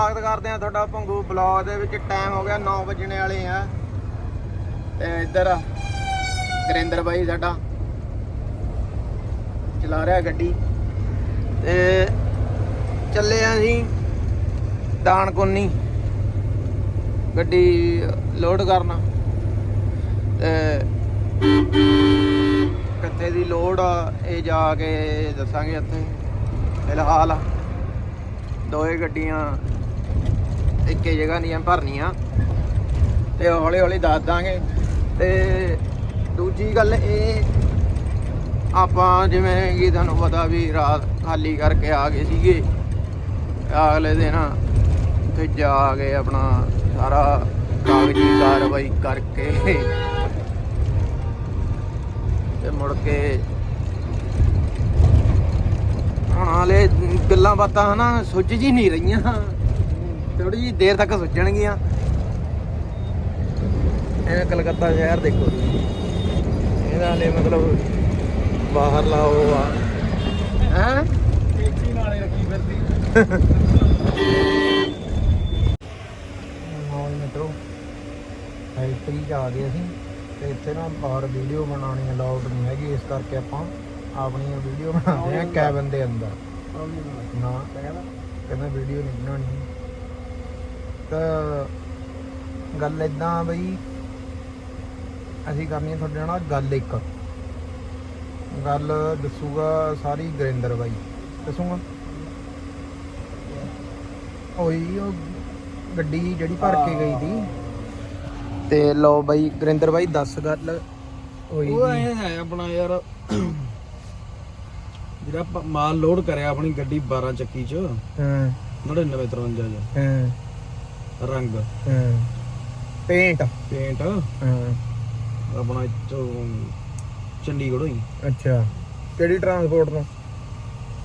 ਸਵਾਗਤ ਕਰਦੇ ਆ ਤੁਹਾਡਾ ਭੰਗੂ ਬਲੌਗ ਦੇ ਵਿੱਚ। ਟਾਈਮ ਹੋ ਗਿਆ 9 ਵਜਣੇ ਵਾਲੇ ਆ। ਤੇ ਇੱਧਰ ਗੁਰਿੰਦਰ ਬਾਈ ਸਾਡਾ ਚਲਾ ਰਿਹਾ ਗੱਡੀ। ਤੇ ਚੱਲੇ ਆ ਅਸੀਂ ਦਾਨਕੋਨੀ ਗੱਡੀ ਲੋਡ ਕਰਨਾ। ਤੇ ਕਿੱਥੇ ਦੀ ਲੋਡ ਆ, ਇਹ ਜਾ ਕੇ ਦੱਸਾਂਗੇ ਇੱਥੇ। ਫਿਲਹਾਲ ਦੋਏ ਗੱਡੀਆਂ ਇੱਕੇ ਜਗ੍ਹਾ ਦੀਆਂ ਭਰਨੀਆਂ। ਤੇ ਹੌਲੀ ਹੌਲੀ ਦੱਸ ਦਾਂਗੇ। ਤੇ ਦੂਜੀ ਗੱਲ ਇਹ, ਆਪਾਂ ਜਿਵੇਂ ਕਿ ਤੁਹਾਨੂੰ ਪਤਾ ਵੀ ਰਾਤ ਖਾਲੀ ਕਰਕੇ ਆ ਗਏ ਸੀਗੇ। ਅਗਲੇ ਦਿਨ ਉੱਥੇ ਜਾ ਕੇ ਆਪਣਾ ਸਾਰਾ ਕਾਗਜ਼ੀ ਕਾਰਵਾਈ ਕਰਕੇ ਤੇ ਮੁੜ ਕੇ ਹੁਣ ਹਾਲੇ ਗੱਲਾਂ ਬਾਤਾਂ ਹਨਾ ਸੁੱਝ ਜੀ ਨਹੀਂ ਰਹੀਆਂ। ਥੋੜੀ ਜੀ ਦੇਰ ਤੱਕ ਸੁੱਝਣਗੀਆਂ ਇਹ ਕਲਕੱਤਾ ਸ਼ਹਿਰ ਦੇਖੋ। ਇਹਦਾ ਹਲੇ ਮਤਲਬ ਬਾਹਰ ਲਾਓ ਆ। ਹੈ? ਟੇਚੀ ਨਾਲੇ ਰੱਖੀ ਫਿਰਦੀ ਹਾਂ ਮਿੱਤਰੋ ਫੈਕਟਰੀ ਚ ਆ ਗਏ ਅਸੀਂ। ਤੇ ਇੱਥੇ ਨਾ ਬਾਹਰ ਵੀਡੀਓ ਬਣਾਉਣੀ ਅਲਾਉਡ ਨਹੀਂ ਹੈਗੀ। ਇਸ ਕਰਕੇ ਆਪਾਂ ਆਪਣੀ ਵੀਡੀਓ ਬਣਾਉਂਦੇ ਆ ਕੈਬਨ ਦੇ ਅੰਦਰ। ਨਾ। ਕਹਿੰਦਾ ਵੀਡੀਓ ਨਹੀਂ ਬਣਾਉਣੀ। ਤਾਂ ਗੱਲ ਇਦਾਂ ਬਈ ਅਸੀਂ ਕਰਨੀ ਹੈ ਤੁਹਾਡੇ ਨਾਲ ਗੱਲ ਇੱਕ। ਗੱਲ ਦੱਸੂਗਾ ਸਾਰੀ ਗੁਰਿੰਦਰ ਬਾਈ। ਦੱਸੂਗਾ? ਹੋਈ ਉਹ ਗੱਡੀ ਜਿਹੜੀ ਭਰ ਕੇ ਗਈ ਸੀ। ਤੇ ਲੋ ਬਾਈ ਗੁਰਿੰਦਰ ਬਾਈ ਦੱਸ ਗੱਲ। ਹੋਈ ਉਹ। ਐ ਹੈ ਆਪਣਾ ਯਾਰ ਜਿਹੜਾ ਮਾਲ ਲੋਡ ਕਰਿਆ ਆਪਣੀ ਗੱਡੀ 12 ਚੱਕੀ ਚ ਹਾਂ। 99 53 ਚ। ਹਾਂ। ਰੰਗ। ਹਾਂ। ਪੇਂਟ। ਪੇਂਟ। ਹਾਂ। ਆਪਣਾ ਇੱਥੋਂ ਚੰਡੀਗੜ੍ਹੋਂ ਹੀ। ਅੱਛਾ। ਕਿਹੜੀ ਟਰਾਂਸਪੋਰਟ ਤੋਂ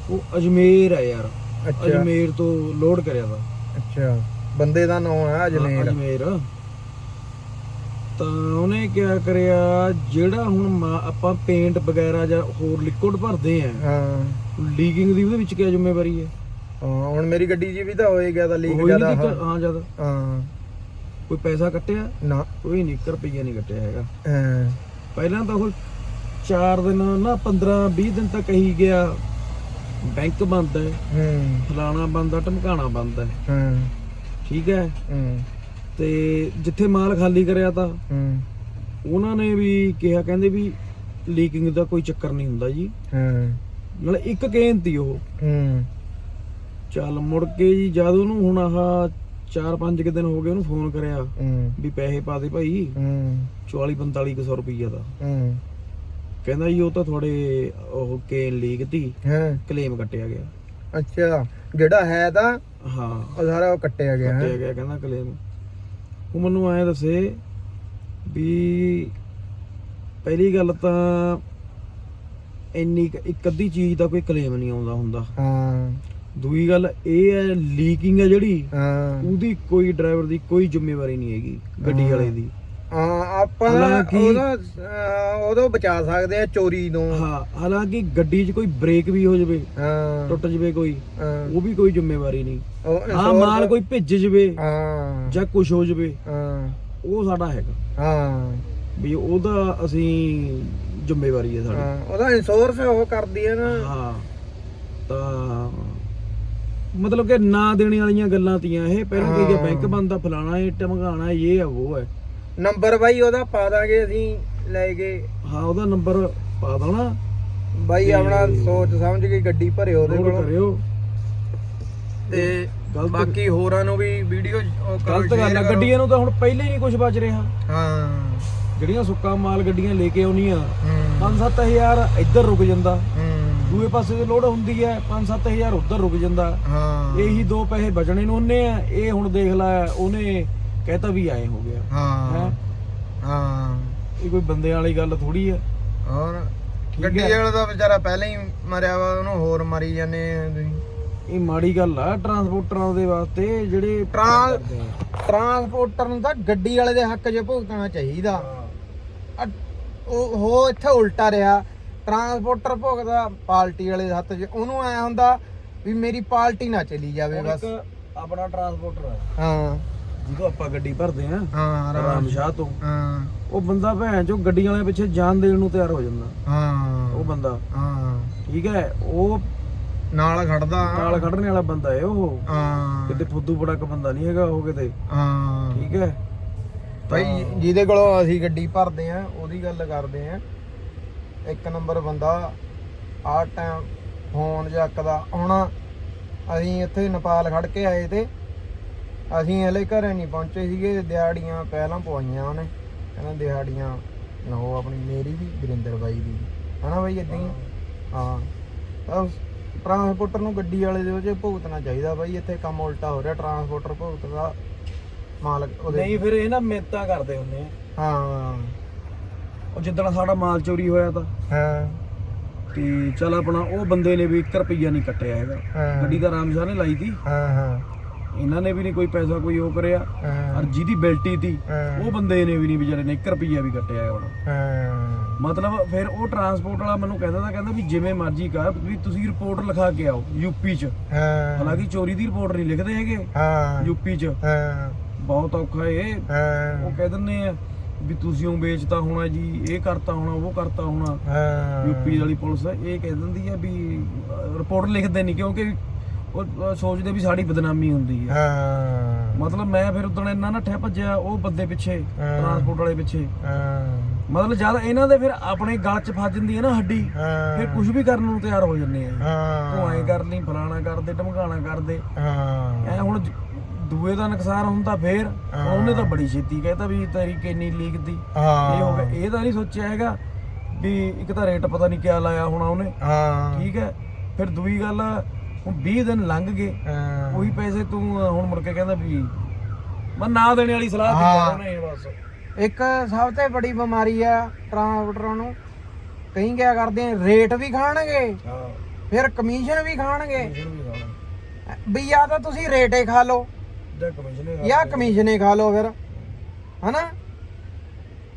ਉਹ ਅਜਮੇਰ ਹੈ ਯਾਰ। ਅੱਛਾ। ਅਜਮੇਰ ਤੋਂ ਲੋਡ ਕਰਿਆ ਵਾ। ਅੱਛਾ। ਬੰਦੇ ਦਾ ਨਾਮ ਹੈ ਅਜਮੇਰ। ਅਜਮੇਰ। ਤਾਂ ਉਹਨੇ ਕਿਆ ਕਰਿਆ ਜਿਹੜਾ ਹੁਣ ਮਾ- ਆਪਾਂ ਪੇਂਟ ਵਗੈਰਾ ਜਾਂ ਹੋਰ ਲਿਕੁਇਡ ਭਰਦੇ ਆ ਹਾਂ। ਲੀਕਿੰਗ ਦੀ ਉਹਦੇ ਵਿੱਚ ਕੀ ਜ਼ਿੰਮੇਵਾਰੀ ਹੈ ਹਾਂ ਹੁਣ ਮੇਰੀ ਗੱਡੀ 'ਚ ਵੀ ਤਾਂ ਹੋਏ ਗਿਆ ਤਾਂ ਲੀਕ ਜ਼ਿਆਦਾ ਦਿੱਕਤ? ਹਾਂ। ਜ਼ਿਆਦਾ। ਹਾਂ। ਕੋਈ ਪੈਸਾ ਕੱਟਿਆ? ਨਾ। ਕੋਈ ਨਹੀਂ ਇੱਕ ਰੁਪਈਆ ਨਹੀਂ ਕੱਟਿਆ ਹੈਗਾ। ਹਾਂ। ਪਹਿਲਾਂ ਤਾਂ ਉਹ 4 ਦਿਨ ਨਾ 15 20 ਦਿਨ ਤੱਕ ਕਹੀ ਗਿਆ ਬੈਂਕ ਬੰਦ ਹੈ। ਹੂੰ। ਫਲਾਣਾ ਬੰਦ ਹੈ ਢਮਕਾਣਾ ਬੰਦ ਹੈ। ਹਾਂ। ਠੀਕ ਹੈ? ਹੂੰ। ਤੇ ਜਿੱਥੇ ਮਾਲ ਖਾਲੀ ਕਰਿਆ ਤਾਂ ਹੂੰ। ਉਹਨਾਂ ਨੇ ਵੀ ਕਿਹਾ ਕਹਿੰਦੇ ਵੀ ਲੀਕਿੰਗ ਦਾ ਕੋਈ ਚੱਕਰ ਨਹੀਂ ਹੁੰਦਾ ਜੀ। ਹਾਂ। ਨਾਲੇ ਇੱਕ ਕੇਨ ਤੀ ਉਹ। ਹੂੰ। ਚੱਲ ਮੁੜ ਕੇ ਜੀ ਜਦ ਉਹਨੂੰ ਹੁਣ ਆਹ 4-5 ਕਿ ਦਿਨ ਹੋ ਗਏ ਉਹਨੂੰ ਫੋਨ ਕਰਿਆ ਹੂੰ। ਵੀ ਪੈਸੇ ਪਾ ਦੇ ਭਾਈ। ਹੂੰ। 44-45 ਰੁਪਈਆ ਦਾ। ਹੂੰ। ਕਹਿੰਦਾ ਜੀ ਉਹ ਤਾਂ ਤੁਹਾਡੇ ਉਹ ਕੇਨ ਲੀਕ ਤੀ ਹਾਂ। ਕਲੇਮ ਕੱਟਿਆ ਗਿਆ। ਅੱਛਾ ਜਿਹੜਾ ਹੈ ਤਾਂ ਹਾਂ। ਉਹ ਸਾਰਾ ਉਹ ਕੱਟਿਆ ਗਿਆ। ਕੱਟਿਆ ਹੈ ਗਿਆ ਕਹਿੰਦਾ ਕਲੇਮ। ਉਹ ਮੈਨੂੰ ਐ ਦੱਸੇ ਵੀ ਪਹਿਲੀ ਗੱਲ ਤਾਂ ਇੰਨੀ ਕੁ- ਇੱਕ ਅੱਧੀ ਚੀਜ਼ ਦਾ ਕੋਈ ਕਲੇਮ ਨਹੀਂ ਆਉਂਦਾ ਹੁੰਦਾ। ਹਾਂ। ਦੂਜੀ ਗੱਲ ਇਹ ਹੈ ਲੀਕਿੰਗ ਹੈ ਜਿਹੜੀ ਹਾਂ। ਉਹਦੀ ਕੋਈ ਡਰਾਈਵਰ ਦੀ ਕੋਈ ਜ਼ਿੰਮੇਵਾਰੀ ਨਹੀਂ ਹੈਗੀ ਗੱਡੀ ਵਾਲੇ ਦੀ। ਹਾਂ ਆਪਾਂ ਹਾਲਾਂਕਿ- ਉਹਦਾ ਬਚਾ ਸਕਦੇ ਆ ਚੋਰੀ ਤੋਂ। ਹਾਂ ਹਾਲਾਂਕਿ ਗੱਡੀ 'ਚ ਕੋਈ ਬ੍ਰੇਕ ਵੀ ਹੋ ਜਾਵੇ ਹਾਂ। ਟੁੱਟ ਜਾਵੇ ਕੋਈ ਹਾਂ। ਉਹ ਵੀ ਕੋਈ ਜ਼ਿੰਮੇਵਾਰੀ ਨਹੀਂ। ਉਹ ਹਾਂ ਮਾਲ ਕੋਈ ਭਿੱਜ ਜਾਵੇ ਹਾਂ। ਜਾਂ ਕੁਝ ਹੋ ਜਾਵੇ ਹਾਂ। ਉਹ ਸਾਡਾ ਹੈਗਾ। ਹਾਂ। ਵੀ ਉਹਦਾ ਅਸੀਂ ਜ਼ਿੰਮੇਵਾਰੀ ਹੈ ਸਾਡੀ। ਹਾਂ, ਉਹਦਾ ਇੰਸ਼ੋਰੈਂਸ ਉਹ ਕਰਦੀ ਹੈ ਨਾ। ਹਾਂ ਤਾਂ ਮਤਲਬ ਕਿ ਨਾ ਦੇਣੇ ਵਾਲੀਆਂ ਗੱਲਾਂ ਤੀਆਂ ਇਹ। ਪਹਿਲਾਂ ਕਹੀ ਗਿਆ। ਬੈਂਕ ਬੰਦ ਆ ਫਲਾਣਾ ਇਹ ਟਮਕਾਣਾ ਇਹ ਆ ਉਹ ਹੈ ਨੰਬਰ ਬਾਈ ਉਹਦਾ ਪਾ ਦਾਂਗੇ ਅਸੀਂ ਲੈ ਕੇ। ਹਾਂ ਉਹਦਾ ਨੰਬਰ ਪਾ ਦੇਣਾ। ਬਾਈ ਆਪਣਾ ਸੋਚ ਸਮਝ ਕੇ ਗੱਡੀ ਭਰਿਓ ਉਹਦੇ ਕੋਲ। ਕਰਿਓ। ਤੇ ਬਾਕੀ ਹੋਰਾਂ ਨੂੰ ਵੀ ਵੀਡੀਓ ਗਲਤ ਗੱਲ ਆ ਗੱਡੀਆਂ ਨੂੰ ਤਾਂ ਹੁਣ ਪਹਿਲੇ ਹੀ ਨਹੀਂ ਕੁਝ ਬਚ ਰਿਹਾ। ਹਾਂ। ਜਿਹੜੀਆਂ ਸੁੱਕਾ ਮਾਲ ਗੱਡੀਆਂ ਲੈ ਕੇ ਆਉਣੀਆਂ ਹੂੰ। 5-7000 ਇੱਧਰ ਰੁਕ ਜਾਂਦਾ। ਦੂਏ ਪਾਸੇ ਤੇ ਲੋਡ ਹੁੰਦੀ ਹੈ 5-7000 ਉੱਧਰ ਰੁਕ ਜਾਂਦਾ। ਹਾਂ। ਇਹੀ ਦੋ ਪੈਸੇ ਬਚਣੇ ਨੂੰ ਉਹਨੇ ਆ ਇਹ ਹੁਣ ਦੇਖ ਲੈ ਉਹਨੇ ਕਹਿਤਾ ਵੀ ਆਏ ਹੋ ਗਿਆ। ਹਾਂ। ਹੈ? ਹਾਂ। ਇਹ ਕੋਈ ਬੰਦੇ ਵਾਲੀ ਗੱਲ ਥੋੜੀ ਹੈ ਠੀਕ ਗੱਡੀ। ਵਾਲਾ ਤਾਂ ਵਿਚਾਰਾ ਪਹਿਲਾਂ ਹੀ ਮਰਿਆ ਵਾ ਉਹਨੂੰ ਹੋਰ ਮਾਰੀ ਜਾਂਦੇ ਤੁਸੀਂ। ਇਹ ਮਾੜੀ ਗੱਲ ਆ ਟਰਾਂਸਪੋਰਟਰਾਂ ਦੇ ਵਾਸਤੇ ਜਿਹੜੇ। ਟਰਾਂਸਪੋਰਟਰ ਨੂੰ ਤਾਂ ਗੱਡੀ ਵਾਲੇ ਦੇ ਹੱਕ 'ਚ ਭੁਗਤਣਾ ਚਾਹੀਦਾ। ਉਹ ਹੋ ਇੱਥੇ ਉਲਟਾ ਰਿਹਾ। ਟਰਾਂਸਪੋਰਟਰ ਭੁਗਦਾ ਪਾਰਟੀ ਵਾਲੇ ਹੱਥ 'ਚ ਉਹਨੂੰ ਐ ਹੁੰਦਾ ਵੀ ਮੇਰੀ ਪਾਰਟੀ ਨਾ ਚਲੀ ਜਾਵੇ ਹੁਣ ਬਸ। ਇੱਕ ਆਪਣਾ ਟਰਾਂਸਪੋਰਟਰ ਹਾਂ। ਜਦੋਂ ਆਪਾਂ ਗੱਡੀ ਭਰਦੇ ਆ ਹਾਂ ਰਾਮ ਸ਼ਾਹ ਤੋਂ। ਹਾਂ। ਉਹ ਬੰਦਾ ਭੈਣ ਚੋ ਗੱਡੀ ਵਾਲੇ ਪਿੱਛੇ ਜਾਨ ਦੇਣ ਨੂੰ ਤਿਆਰ ਹੋ ਜਾਂਦਾ। ਹਾਂ। ਉਹ ਬੰਦਾ। ਹਾਂ। ਠੀਕ ਹੈ ਉਹ ਨਾਲ ਖੜਦਾ। ਨਾਲ ਖੜਨੇ ਵਾਲਾ ਬੰਦਾ ਹੈ ਉਹ। ਹਾਂ। ਕਿਤੇ ਫੁੱਦੂ ਬੜਕ ਬੰਦਾ ਨਹੀਂ ਹੈਗਾ ਉਹ ਕਿਤੇ। ਹਾਂ। ਠੀਕ ਹੈ। ਭਾਈ ਜਿਹਦੇ ਕੋਲੋਂ ਅਸੀਂ ਗੱਡੀ ਭਰਦੇ ਆ ਉਹਦੀ ਗੱਲ ਕਰਦੇ ਆ ਇੱਕ ਨੰਬਰ ਬੰਦਾ ਆ ਟਾਈਮ ਫੋਨ ਚੱਕਦਾ ਹੁਣ ਅਸੀਂ ਇੱਥੇ ਨੇਪਾਲ ਖੜ ਕੇ ਆਏ ਤੇ ਅਸੀਂ ਹਲੇ ਘਰੇ ਨਹੀਂ ਪਹੁੰਚੇ ਸੀਗੇ ਦਿਹਾੜੀਆਂ ਪਹਿਲਾਂ ਪਵਾਈਆਂ ਉਹਨੇ। ਕਹਿੰਦਾ ਦਿਹਾੜੀਆਂ ਲਓ ਆਪਣੀ ਮੇਰੀ ਵੀ ਗੁਰਿੰਦਰ ਬਾਈ ਦੀ ਹਨਾ ਬਾਈ ਇਦਾਂ ਹੀ? ਹਾਂ। ਤਾਂ ਟਰਾਂਸਪੋਰਟਰ ਨੂੰ ਗੱਡੀ ਵਾਲੇ ਦੇ ਵਿੱਚ ਭੁਗਤਣਾ ਚਾਹੀਦਾ ਬਾਈ ਇੱਥੇ ਕੰਮ ਉਲਟਾ ਹੋ ਰਿਹਾ ਟਰਾਂਸਪੋਰਟਰ ਭੁਗਤਦਾ ਮਾਲਕ ਉਹਦੇ ਨਹੀਂ ਫਿਰ ਇਹ ਨਾ ਮਿਹਨਤਾਂ ਕਰਦੇ ਹੁੰਨੇ ਆ। ਹਾਂ। ਉਹ ਜਿੱਦਣ ਸਾਡਾ ਮਾਲ ਚੋਰੀ ਹੋਇਆ ਤਾਂ। ਹਾਂ। ਤੇ ਚਲ ਆਪਣਾ ਉਹ ਬੰਦੇ ਨੇ ਵੀ 1 ਰੁਪਈਆ ਨਹੀਂ ਕੱਟਿਆ ਹੈਗਾ। ਹਾਂ। ਗੱਡੀ ਤਾਂ ਰਾਮ ਸ਼ਾਹ ਨੇ ਲਾਈ ਤੀ। ਹਾਂ ਹਾਂ। ਇਹਨਾਂ ਨੇ ਵੀ ਨਹੀਂ ਕੋਈ ਪੈਸਾ ਕੋਈ ਉਹ ਕਰਿਆ। ਹਾਂ। ਔਰ ਜਿਹਦੀ ਬਿਲਟੀ ਤੀ ਹਾਂ। ਉਹ ਬੰਦੇ ਨੇ ਵੀ ਨਹੀਂ ਵਿਚਾਰੇ ਨੇ 1 ਰੁਪਈਆ ਵੀ ਕੱਟਿਆ ਹੈ ਹੁਣ। ਹਾਂ। ਮਤਲਬ ਫਿਰ ਉਹ ਟਰਾਂਸਪੋਰਟ ਵਾਲਾ ਮੈਨੂੰ ਕਹਿੰਦਾ ਤਾਂ ਕਹਿੰਦਾ ਵੀ ਜਿਵੇਂ ਮਰਜ਼ੀ ਕਰ ਵੀ ਤੁਸੀਂ ਰਿਪੋਰਟ ਲਿਖਾ ਕੇ ਆਓ ਯੂਪੀ 'ਚ। ਹਾਂ। ਹਾਲਾਂਕਿ ਚੋਰੀ ਦੀ ਰਿਪੋਰਟ ਨਹੀਂ ਲਿਖਦੇ ਹੈਗੇ। ਹਾਂ। ਯੂਪੀ 'ਚ। ਹਾਂ। ਬਹੁਤ ਔਖਾ ਇਹ ਹਾਂ। ਉਹ ਕਹਿ ਦਿੰਦੇ ਆ ਵੀ ਤੁਸੀਂ ਉਹ ਵੇਚਤਾ ਹੋਣਾ ਜੀ ਇਹ ਕਰਤਾ ਹੋਣਾ ਉਹ ਕਰਤਾ ਹੋਣਾ। ਹਾਂ। ਯੂਪੀ ਵਾਲੀ ਪੁਲਿਸ ਇਹ ਕਹਿ ਦਿੰਦੀ ਆ ਵੀ ਰਿਪੋਰਟ ਲਿਖਦੇ ਨਹੀਂ ਕਿਉਂਕਿ ਉਹ ਸੋਚਦੇ ਵੀ ਸਾਡੀ ਬਦਨਾਮੀ ਹੁੰਦੀ ਹੈ ਹਾਂ। ਮਤਲਬ ਮੈਂ ਫਿਰ ਉਦੋਂ ਇੰਨਾ ਨੱਠਿਆ ਭੱਜਿਆ ਉਹ ਬੰਦੇ ਪਿੱਛੇ। ਟਰਾਂਸਪੋਰਟ ਵਾਲੇ ਪਿੱਛੇ। ਹਾਂ। ਮਤਲਬ ਜਦ ਇਹਨਾਂ ਦੇ ਫਿਰ ਆਪਣੇ ਗਲ 'ਚ ਫਸ ਜਾਂਦੀ ਹੈ ਨਾ ਹੱਡੀ ਫਿਰ ਕੁਝ ਵੀ ਕਰਨ ਨੂੰ ਤਿਆਰ ਹੋ ਜੰਨੇ ਆ। ਹਾਂ। ਉਹ ਐਂ ਕਰ ਲਈ ਫਲਾਣਾ ਕਰਦੇ ਢਮਕਾਣਾ ਕਰਦੇ ਹਾਂ। ਐ ਹੁਣ ਦੂਏ ਦਾ ਨੁਕਸਾਨ ਹੁੰਦਾ ਫੇਰ ਉਹਨੇ ਤਾਂ ਬੜੀ ਛੇਤੀ ਕਹਿਤਾ ਵੀ ਤੇਰੀ ਕਿੰਨੀ ਲੀਕ ਦੀ। ਇਹ ਹੋ ਗਿਆ। ਇਹ ਤਾਂ ਨਹੀਂ ਸੋਚਿਆ ਹੈਗਾ ਵੀ ਇੱਕ ਤਾਂ ਰੇਟ ਪਤਾ ਨਹੀਂ ਕਿਆ ਲਾਇਆ ਹੋਣਾ ਉਹਨੇ। ਹਾਂ। ਠੀਕ ਹੈ। ਫਿਰ ਦੂਈ ਗੱਲ ਹੁਣ 20 ਦਿਨ ਲੰਘ ਗਏ। ਉਹੀ ਪੈਸੇ ਤੂੰ ਹੁਣ ਮੁੜ ਕੇ ਕਹਿੰਦਾ ਵੀ ਮੈਂ ਨਾ ਦੇਣੇ ਵਾਲੀ ਸਲਾਹ ਦਿੱਤੀ ਉਹਨੇ ਬਸ। ਇੱਕ ਸਭ ਤੋਂ ਵੱਡੀ ਬਿਮਾਰੀ ਆ ਟਰਾਂਸਪੋਰਟਰਾਂ ਨੂੰ। ਕਈ ਕਿਆ ਕਰਦੇ ਆ ਰੇਟ ਵੀ ਖਾਣਗੇ। ਹਾਂ। ਫਿਰ ਕਮਿਸ਼ਨ ਵੀ ਖਾਣਗੇ। ਵੀ ਵੀ ਜਾਂ ਤਾਂ ਤੁਸੀਂ ਰੇਟ ਖਾ ਲਓ। ਜਾਂ ਕਮਿਸ਼ਨ ਹੀ ਜਾਂ ਕਮਿਸ਼ਨ ਹੀ ਖਾ ਲਓ ਫਿਰ। ਹਨਾ?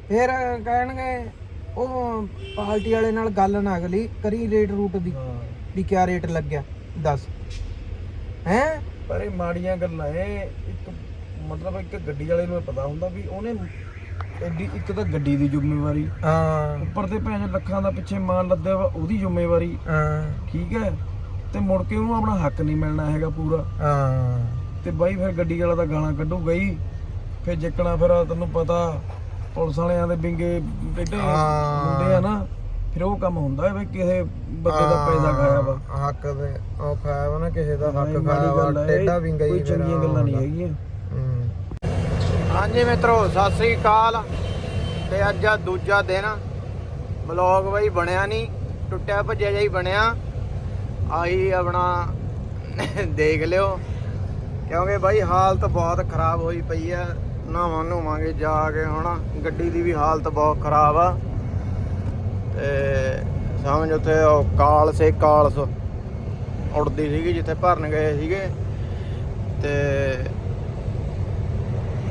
ਫਿਰ ਕਹਿਣਗੇ ਉਹ ਪਾਰਟੀ ਵਾਲੇ ਨਾਲ ਗੱਲ ਨਾ ਅਗਲੀ ਕਰੀ ਰੇਟ ਰੂਟ ਦੀ। ਹਾਂ। ਵੀ ਕਿਆ ਰੇਟ ਲੱਗਿਆ? ਦੱਸ। ਹੈ? ਪਰ ਇਹ ਮਾੜੀਆਂ ਗੱਲਾਂ ਇਹ ਇੱਕ ਮਤਲਬ ਇੱਕ ਗੱਡੀ ਵਾਲੇ ਨੂੰ ਇਹ ਪਤਾ ਹੁੰਦਾ ਵੀ ਉਹਨੇ ਐਡੀ ਇੱਕ ਤਾਂ ਗੱਡੀ ਦੀ ਜ਼ਿੰਮੇਵਾਰੀ। ਹਾਂ। ਉੱਪਰ ਤੇ ਭੈਣ ਚੋਦ ਲੱਖਾਂ ਦਾ ਪਿੱਛੇ ਮਾਲ ਲੱਦਿਆ ਵਾ ਉਹਦੀ ਜ਼ਿੰਮੇਵਾਰੀ। ਹਾਂ। ਠੀਕ ਹੈ ਤੇ ਮੁੜ ਕੇ ਉਹਨੂੰ ਆਪਣਾ ਹੱਕ ਨਹੀਂ ਮਿਲਣਾ ਹੈਗਾ ਪੂਰਾ। ਹਾਂ। ਤੇ ਬਾਈ ਫਿਰ ਗੱਡੀ ਵਾਲਾ ਤਾਂ ਗਾਲਾਂ ਕੱਢੂਗਾ ਹੀ ਫਿਰ ਜਿੱਕਣਾ ਫਿਰ ਤੈਨੂੰ ਪਤਾ ਪੁਲਿਸ ਵਾਲਿਆਂ ਦੇ ਬਿੰਗੇ ਹਾਂ। ਹੁੰਦੇ ਆ ਨਾ ਫਿਰ ਉਹ ਕੰਮ ਹੁੰਦਾ ਵੀ ਕਿਸੇ ਬੰਦੇ ਦਾ ਪੈਸਾ ਖਾਇਆ ਵਾ। ਹੱਕ ਦੇ ਉਹ ਖਾਇਆ ਵਾ ਨਾ ਕਿਸੇ ਦਾ ਹੱਕ ਖਾਇਆ ਵਾ ਟੇਡਾ ਵਿੰਗਾ ਹੀ ਕੋਈ ਚੰਗੀਆਂ ਗੱਲਾਂ ਨਹੀਂ ਹੈਗੀਆਂ। ਹਾਂਜੀ ਮਿੱਤਰੋ ਸਤਿ ਸ੍ਰੀ ਅਕਾਲ। ਤੇ ਅੱਜ ਆ ਦੂਜਾ ਦਿਨ। ਵਲੌਗ ਬਈ ਬਣਿਆ ਨਹੀਂ ਟੁੱਟਿਆ ਭੱਜਿਆ ਹੀ ਬਣਿਆ। ਆਹੀ ਆਪਣਾ ਦੇਖ ਲਿਓ। ਕਿਉਂਕਿ ਬਾਈ ਹਾਲਤ ਬਹੁਤ ਖਰਾਬ ਹੋਈ ਪਈ ਆ। ਨਾਵਾਂ ਨੂਵਾਂਗੇ ਜਾ ਕੇ ਹੁਣ। ਗੱਡੀ ਦੀ ਵੀ ਹਾਲਤ ਬਹੁਤ ਖਰਾਬ ਆ। ਤੇ ਸਮਝ ਉੱਥੇ ਉਹ ਕਾਲ ਸੇ ਕਾਲਸ ਉੜਦੀ ਸੀਗੀ ਜਿੱਥੇ ਭਰਨ ਗਏ ਸੀਗੇ। ਤੇ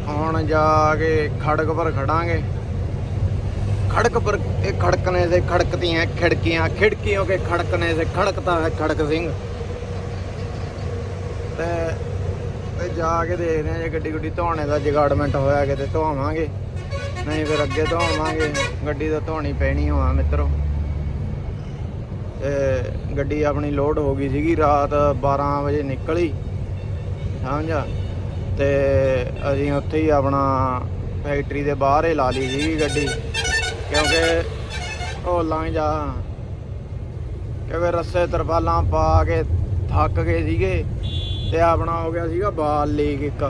ਹੁਣ ਜਾ ਕੇ ਖੜਕ ਪਰ ਖੜਾਂਗੇ। ਖੜਕ ਪਰ ਇਹ ਖੜਕਨੇ ਸੇ ਖੜਕਤੀਆਂ, ਖਿੜਕੀਆਂ ਖਿੜਕੀਆਂ ਕੇ ਖੜਕਨੇ ਸੇ ਖੜਕਤਾ ਹੈ ਖੜਕ ਸਿੰਘ। ਤੇ ਤੇ ਜਾ ਕੇ ਦੇਖਦੇ ਆ ਜੇ ਗੱਡੀ ਗੁੱਡੀ ਧੋਣੇ ਦਾ ਜਗਾੜਮੈਂਟ ਹੋਇਆ ਕਿਤੇ ਧੋਵਾਂਗੇ। ਨਹੀਂ ਫਿਰ ਅੱਗੇ ਧੋਵਾਂਗੇ, ਗੱਡੀ ਤਾਂ ਧੋਣੀ ਪੈਣੀ ਹੋਆ ਮਿੱਤਰੋ। ਤੇ ਗੱਡੀ ਆਪਣੀ ਲੋਡ ਹੋ ਗਈ ਸੀਗੀ, ਰਾਤ 12 ਵਜੇ ਨਿਕਲੀ ਸਮਝਾ ਤੇ ਅਸੀਂ ਉੱਥੇ ਹੀ ਆਪਣਾ ਫੈਕਟਰੀ ਦੇ ਬਾਹਰ ਹੀ ਲਾ ਲਈ ਸੀਗੀ ਗੱਡੀ। ਕਿਉਂਕਿ ਉਹ ਲੰਘ ਜਾ, ਕਿਉਂਕਿ ਰੱਸੇ ਤਰਪਾਲਾਂ ਪਾ ਕੇ ਥੱਕ ਗਏ ਸੀਗੇ। ਤੇ ਆਪਣਾ ਹੋ ਗਿਆ ਸੀਗਾ ਬਾਲ ਲੀਕ ਇੱਕ।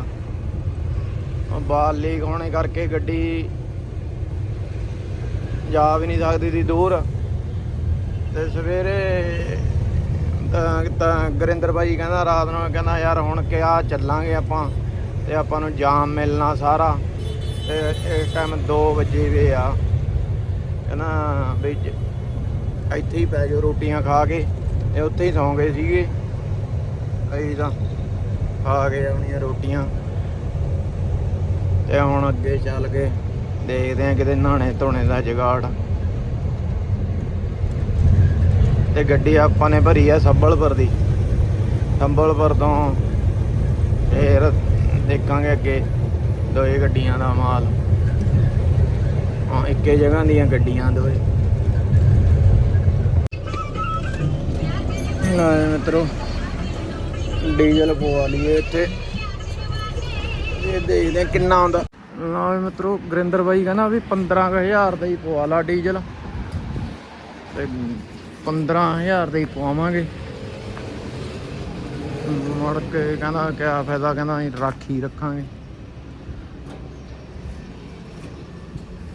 ਬਾਲ ਲੀਕ ਹੋਣੇ ਕਰਕੇ ਗੱਡੀ ਜਾ ਵੀ ਨਹੀਂ ਸਕਦੀ ਸੀ ਦੂਰ। ਤੇ ਸਵੇਰੇ ਤਾਂ ਤਾਂ ਗੁਰਿੰਦਰ ਕਹਿੰਦਾ ਰਾਤ ਨੂੰ, ਕਹਿੰਦਾ ਯਾਰ ਹੁਣ ਕਿਆ ਚੱਲਾਂਗੇ ਆਪਾਂ ਤੇ ਆਪਾਂ ਨੂੰ ਜਾਮ ਮਿਲਣਾ ਸਾਰਾ। ਤੇ ਇਸ ਟਾਈਮ 2 ਵਜੇ ਵੇ ਆ। ਕਹਿੰਦਾ ਵੀ ਇੱਥੇ ਹੀ ਪੈ ਜਾਓ ਰੋਟੀਆਂ ਖਾ ਕੇ। ਤੇ ਉੱਥੇ ਹੀ ਸੌਂ ਗਏ ਸੀਗੇ। ਅਸੀਂ ਤਾਂ ਖਾ ਕੇ ਆਉਣੀਆਂ ਰੋਟੀਆਂ। ਤੇ ਹੁਣ ਅੱਗੇ ਚੱਲ ਕੇ ਦੇਖਦੇ ਆ ਕਿਤੇ ਨਹਾਣੇ ਧੋਣੇ ਦਾ ਜਗਾੜ। ਤੇ ਗੱਡੀ ਆਪਾਂ ਨੇ ਭਰੀ ਆ ਸੰਬਲਪੁਰ ਦੀ। ਸੰਬਲਪੁਰ ਤੋਂ ਫੇਰ ਦੇਖਾਂਗੇ ਅੱਗੇ ਦੋਏ ਗੱਡੀਆਂ ਦਾ ਮਾਲ। ਹਾਂ, ਇੱਕੇ ਜਗ੍ਹਾ ਦੀਆਂ ਗੱਡੀਆਂ ਦੋਏ। ਨਾ ਮਿੱਤਰੋ ਡੀਜ਼ਲ ਪਵਾ ਲਈਏ ਇੱਥੇ। ਇਹ ਦੇਖਦੇ ਹਾਂ ਕਿੰਨਾ ਆਉਂਦਾ। ਨਾ ਵੀ ਮਿੱਤਰੋ, ਗੁਰਿੰਦਰ ਬਾਈ ਕਹਿੰਦਾ ਵੀ 15000 ਦਾ ਹੀ ਪਵਾ ਲਾ ਡੀਜ਼ਲ। ਤੇ 15000 ਦਾ ਹੀ ਪਵਾਵਾਂਗੇ। ਮੁੜ ਕੇ ਕਹਿੰਦਾ ਕਿਆ ਫਾਇਦਾ, ਕਹਿੰਦਾ ਅਸੀਂ ਰਾਖੀ ਰੱਖਾਂਗੇ।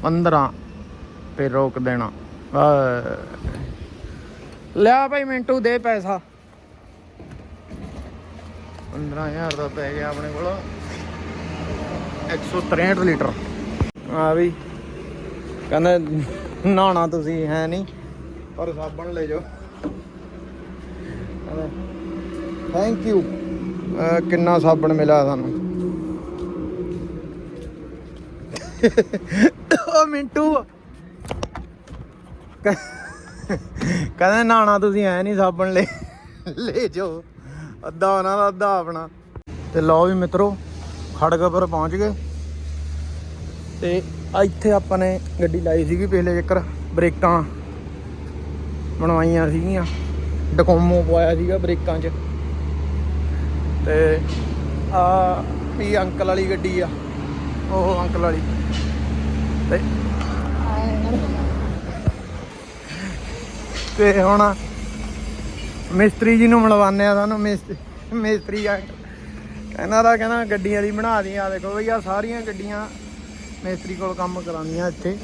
15 ਤੇ ਰੋਕ ਦੇਣਾ। ਲਿਆ ਭਾਈ ਮਿੰਟੂ ਦੇ ਪੈਸਾ। 15000 ਦਾ ਪੈ ਗਿਆ ਆਪਣੇ ਕੋਲ। 163 ਲੀਟਰ। ਆ ਵੀ। ਕਹਿੰਦਾ ਨਹਾਣਾ ਤੁਸੀਂ, ਹੈ ਨਹੀਂ। ਪਰ ਸਾਬਣ ਲੈ ਜਾਓ। ਥੈਂਕ ਯੂ ਕਿੰਨਾ ਸਾਬਣ ਮਿਲਿਆ ਤੁਹਾਨੂੰ। ਓ ਮਿੰਟੂ। ਕ- ਕਹਿੰਦਾ ਨਹਾਣਾ ਤੁਸੀਂ ਐ ਨਹੀਂ, ਸਾਬਣ ਲੈ ਲੈ ਜਾਓ। ਅੱਧਾ ਉਹਨਾਂ ਦਾ, ਅੱਧਾ ਆਪਣਾ। ਤੇ ਲਓ ਵੀ ਮਿੱਤਰੋ ਖੜਗ ਪਹੁੰਚ ਗਏ। ਤੇ ਇੱਥੇ ਆਪਾਂ ਨੇ ਗੱਡੀ ਲਾਈ ਸੀਗੀ ਪਿਛਲੇ ਚੱਕਰ, ਬ੍ਰੇਕਾਂ ਬਣਵਾਈਆਂ ਸੀਗੀਆਂ। ਡਕੋਮੋ ਪਵਾਇਆ ਸੀਗਾ ਬ੍ਰੇਕਾਂ 'ਚ। ਤੇ ਆ ਵੀ ਅੰਕਲ ਵਾਲੀ ਗੱਡੀ ਆ? ਉਹ ਅੰਕਲ ਵਾਲੀ। ਤੇ ਤੇ ਹੁਣ ਮਿਸਤਰੀ ਜੀ ਨੂੰ ਮਿਲਵਾਨੇ ਆ ਸਾਨੂੰ ਮਿਸਤਰੀ ਮਿਸਤਰੀ ਆ। ਇਹਨਾਂ ਦਾ ਕਹਿੰਦਾ ਗੱਡੀਆਂ ਦੀ ਬਣਾ ਦੀ ਆ, ਦੇਖੋ ਬਈ ਆ ਸਾਰੀਆਂ ਗੱਡੀਆਂ ਮਿਸਤਰੀ ਕੋਲ ਕੰਮ ਕਰਾਉਂਦੀਆਂ ਇੱਥੇ।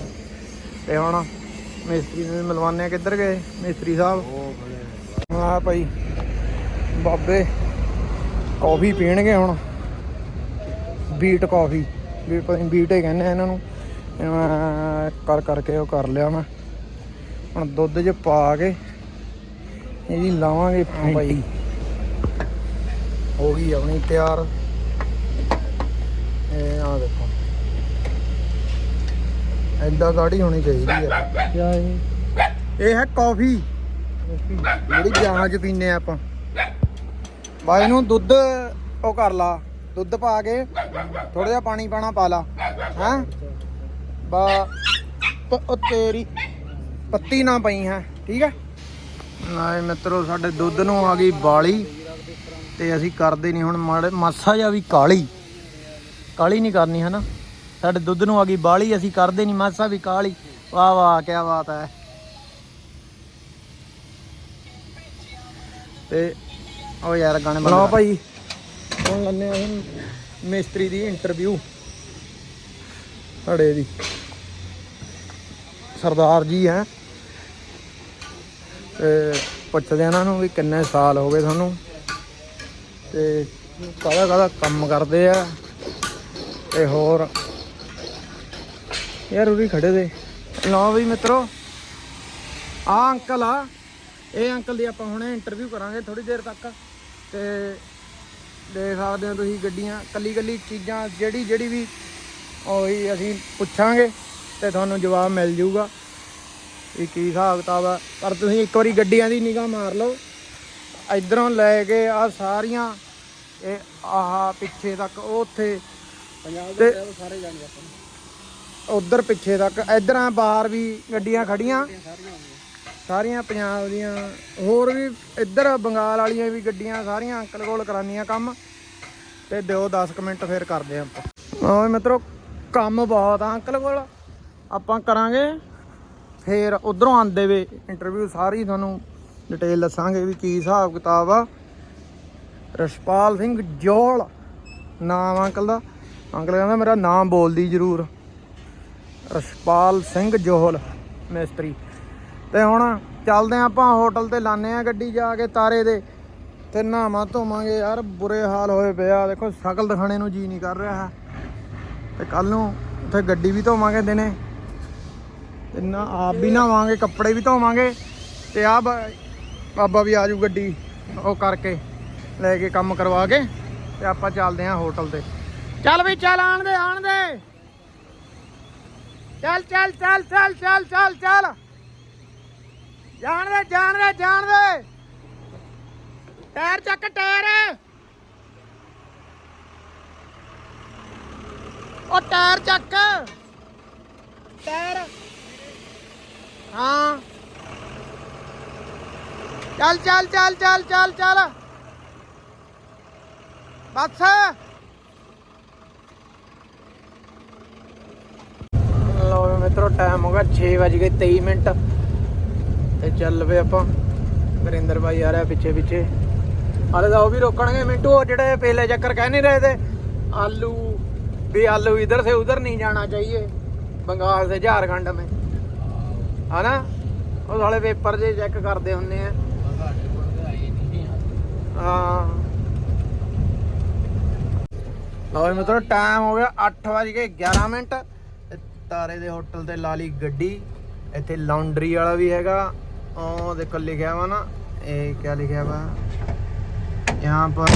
ਤੇ ਹੁਣ ਮਿਸਤਰੀ ਨੂੰ ਵੀ ਮਿਲਵਾਨੇ ਆ ਕਿੱਧਰ ਗਏ, ਮਿਸਤਰੀ ਸਾਹਿਬ? ਆ ਭਾਈ, ਬਾਬੇ, ਕਾਫੀ ਪੀਣਗੇ ਹੁਣ। ਬੀਟ ਕਾਫੀ ਵੀ ਪਤਾ ਨਹੀਂ ਬੀਟ ਹੀ ਕਹਿੰਦੇ ਆ ਇਹਨਾਂ ਨੂੰ। ਕਰ ਕਰਕੇ ਉਹ ਕਰ ਲਿਆ ਮੈਂ। ਹੁਣ ਦੁੱਧ 'ਚ ਪਾ ਕੇ ਇਹਦੀ ਲਾਵਾਂਗੇ ਭਾਈ ਹੋ ਗਈ ਆਪਣੀ ਤਿਆਰ। ਇਹ ਆ ਦੇਖੋ। ਐਡਾ ਗਾੜੀ ਹੋਣੀ ਚਾਹੀਦੀ ਹੈ ਕਿਆ ਇਹ? ਇਹ ਹੈ ਕਾਫੀ। ਜਿਹੜੀ ਜਹਾਜ਼ ਪੀਨੇ ਆਪਾਂ। ਬਾਈ ਨੂੰ ਦੁੱਧ ਉਹ ਕਰ ਲਾ। ਦੁੱਧ ਪਾ ਕੇ ਥੋੜਾ ਜਿਹਾ ਪਾਣੀ ਪਾਣਾ ਪਾ ਲਾ। ਹੈ? ਬਾ ਤੇਰੀ ਪੱਤੀ ਨਾ ਪਈ ਹੈ। ਠੀਕ ਹੈ? ਨਾਏ ਮਿੱਤਰੋ ਸਾਡੇ ਦੁੱਧ ਨੂੰ ਆ ਗਈ ਬਾਲੀ ਤੇ ਅਸੀਂ ਕਰਦੇ ਨਹੀਂ ਹੁਣ ਮਾੜੇ ਮਾਸਾ ਜਿਹਾ ਵੀ ਕਾਲੀ। ਕਾਲੀ ਨਹੀਂ ਕਰਨੀ ਹੈ ਨਾ ਸਾਡੇ ਦੁੱਧ ਨੂੰ ਆ ਗਈ ਬਾਲੀ ਅਸੀਂ ਕਰਦੇ ਨਹੀਂ ਮਾਸਾ ਵੀ ਕਾਲੀ। ਵਾਹ ਵਾਹ ਕੀ ਬਾਤ ਹੈ। ਤੇ ਉਹ ਯਾਰ ਗਾਣੇ ਬਣਾਓ ਭਾਈ। ਹੁਣ ਲੰਨੇ ਹੁਣ ਮਿਸਤਰੀ ਦੀ ਇੰਟਰਵਿਊ ਸਾਡੇ ਦੀ। ਸਰਦਾਰ ਜੀ ਹੈ। ਤੇ ਪੁੱਛਦੇ ਆ ਇਹਨਾਂ ਨੂੰ ਵੀ ਕਿੰਨੇ ਸਾਲ ਹੋ ਗਏ ਤੁਹਾਨੂੰ। ਤੇ ਕਾਹਦਾ ਕਾਹਦਾ ਕੰਮ ਕਰਦੇ ਆ ਤੇ ਹੋਰ। ਯਾਰ ਉਰੀ ਖੜੇ ਦੇ। ਲਓ ਵੀ ਮਿੱਤਰੋ, ਆ ਅੰਕਲ ਆ। ਇਹ ਅੰਕਲ ਦੀ ਆਪਾਂ ਹੁਣੇ ਇੰਟਰਵਿਊ ਕਰਾਂਗੇ ਥੋੜੀ ਦੇਰ ਤੱਕ। ਤੇ ਦੇਖ ਸਕਦੇ ਹੋ ਤੁਸੀਂ ਗੱਡੀਆਂ, ਕੱਲੀ ਕੱਲੀ ਚੀਜ਼ਾਂ ਜਿਹੜੀ ਜਿਹੜੀ ਵੀ ਉਹੀ ਅਸੀਂ ਪੁੱਛਾਂਗੇ ਤੇ ਤੁਹਾਨੂੰ ਜਵਾਬ ਮਿਲ ਜਾਊਗਾ। ਵੀ ਕੀ ਹਿਸਾਬ ਕਿਤਾਬ ਆ। ਪਰ ਤੁਸੀਂ ਇੱਕ ਵਾਰੀ ਗੱਡੀਆਂ ਦੀ ਨਿਗਾਹ ਮਾਰ ਲਓ। ਇਧਰੋਂ ਲੈ ਕੇ ਆ ਸਾਰੀਆਂ ਇਹ ਆਹ ਪਿੱਛੇ ਤੱਕ ਉਹ ਉੱਥੇ ਪੰਜਾਬ ਦੇ ਸਾਰੇ ਜਾਣਦੇ ਆਪਾਂ ਉਧਰ ਪਿੱਛੇ ਤੱਕ ਇਧਰ ਬਾਹਰ ਵੀ ਗੱਡੀਆਂ ਖੜੀਆਂ ਸਾਰੀਆਂ ਪੰਜਾਬ ਦੀਆਂ। ਹੋਰ ਵੀ ਇੱਧਰ ਬੰਗਾਲ ਵਾਲੀਆਂ ਵੀ ਗੱਡੀਆਂ ਸਾਰੀਆਂ ਅੰਕਲ ਕੋਲ ਕਰਾਨੀਆਂ ਕੰਮ। ਤੇ ਦਿਓ 10 ਕੁ ਮਿੰਟ ਫੇਰ ਕਰਦੇ ਆਂ ਆਪਾਂ। ਓਏ ਮਿੱਤਰੋ ਕੰਮ ਬਹੁਤ ਆ ਅੰਕਲ ਕੋਲ। ਆਪਾਂ ਕਰਾਂਗੇ। ਫਿਰ ਉਧਰੋਂ ਆਂਦੇ ਵੇ ਇੰਟਰਵਿਊ ਸਾਰੀ ਤੁਹਾਨੂੰ ਡਿਟੇਲ ਦੱਸਾਂਗੇ ਵੀ ਕੀ ਹਿਸਾਬ ਕਿਤਾਬ ਆ। ਰਸ਼ਪਾਲ ਸਿੰਘ ਜੋਲ, ਨਾਮ ਅੰਕਲ ਦਾ। ਅੰਕਲ ਕਹਿੰਦਾ ਮੇਰਾ ਨਾਮ ਬੋਲਦੀ ਜ਼ਰੂਰ। ਰਸ਼ਪਾਲ ਸਿੰਘ ਜੋਹਲ ਮਿਸਤਰੀ। ਤੇ ਹੁਣ ਚੱਲਦੇ ਆਂ ਆਪਾਂ ਹੋਟਲ ਤੇ ਲਾਣੇ ਆ ਗੱਡੀ ਜਾ ਕੇ ਤਾਰੇ ਦੇ। ਤੇ ਨਹਾਵਾਂ ਧੋਵਾਂਗੇ ਯਾਰ, ਬੁਰੇ ਹਾਲ ਹੋਏ ਪਿਆ ਦੇਖੋ, ਸ਼ਕਲ ਦਿਖਾਣੇ ਨੂੰ ਜੀ ਨਹੀਂ ਕਰ ਰਿਹਾ ਹੈ। ਤੇ ਕੱਲ ਨੂੰ ਉੱਥੇ ਗੱਡੀ ਵੀ ਧੋਵਾਂਗੇ ਦਿਨੇ। ਤੇ ਨਾ ਆਪ ਵੀ ਨਹਾਵਾਂਗੇ, ਕੱਪੜੇ ਵੀ ਧੋਵਾਂਗੇ ਤੇ ਆ ਬਾਬਾ ਵੀ ਆਜੂ ਗੱਡੀ, ਉਹ ਕਰਕੇ ਲੈ ਕੇ ਕੰਮ ਕਰਵਾ ਕੇ ਤੇ ਆਪਾਂ ਚੱਲਦੇ ਆਂ ਹੋਟਲ ਤੇ। ਚੱਲ ਵੀ ਚੱਲ ਆਣ ਦੇ ਆਣ ਦੇ। ਚੱਲ ਚੱਲ ਚੱਲ ਚੱਲ ਚੱਲ ਚੱਲ ਚੱਲ। ਜਾਣ ਦੇ ਜਾਣ ਦੇ ਜਾਣ ਦੇ। ਟਾਇਰ ਚੱਕ, ਟਾਇਰ। ਉਹ ਟਾਇਰ ਚੱਕ। ਟਾਇਰ। ਹਾਂ। ਚੱਲ ਚੱਲ ਚੱਲ ਚੱਲ ਚੱਲ ਚੱਲ। ਬੱਸ। ਲੋ ਮਿੱਤਰੋ ਟਾਈਮ ਹੋ ਗਿਆ 6 ਵਜ ਗਏ 23 ਮਿੰਟ। ਤੇ ਚੱਲ ਪਏ ਆਪਾਂ। ਵਰਿੰਦਰ ਭਾਈ ਆ ਰਿਹਾ ਪਿੱਛੇ ਪਿੱਛੇ। ਹਾਲੇ ਤਾਂ ਉਹ ਵੀ ਰੋਕਣਗੇ ਮਿੰਟੂ, ਉਹ ਜਿਹੜੇ ਪਹਿਲੇ ਚੱਕਰ ਕਹਿ ਨਹੀਂ ਰਹੇ ਤੇ। ਆਲੂ, ਵੀ ਆਲੂ ਇਧਰ ਸੇ ਉਧਰ ਨਹੀਂ ਜਾਣਾ ਚਾਹੀਏ। ਬੰਗਾਲ ਸੇ ਝਾਰਖੰਡ ਮੇ। है ना ਉਹ ਸਾਲੇ ਪੇਪਰ ਜੇ ਚੈੱਕ ਕਰਦੇ ਹੁੰਨੇ ਆ ਹਾਂ ਲਓ ਮਤਲਬ ਟਾਈਮ ਹੋ ਗਿਆ 8:11 ਮਿੰਟ ਤੇ ਤਾਰੇ ਦੇ ਹੋਟਲ ਤੇ ਲਾ ਲਈ ਗੱਡੀ ਇੱਥੇ ਲਾਉਂਡਰੀ ਵਾਲਾ ਵੀ ਹੈਗਾ ਉਹ ਦੇਖੋ ਲਿਖਿਆ ਵਾ ਨਾ ਇਹ ਕੀ ਲਿਖਿਆ ਵਾ यहाँ पर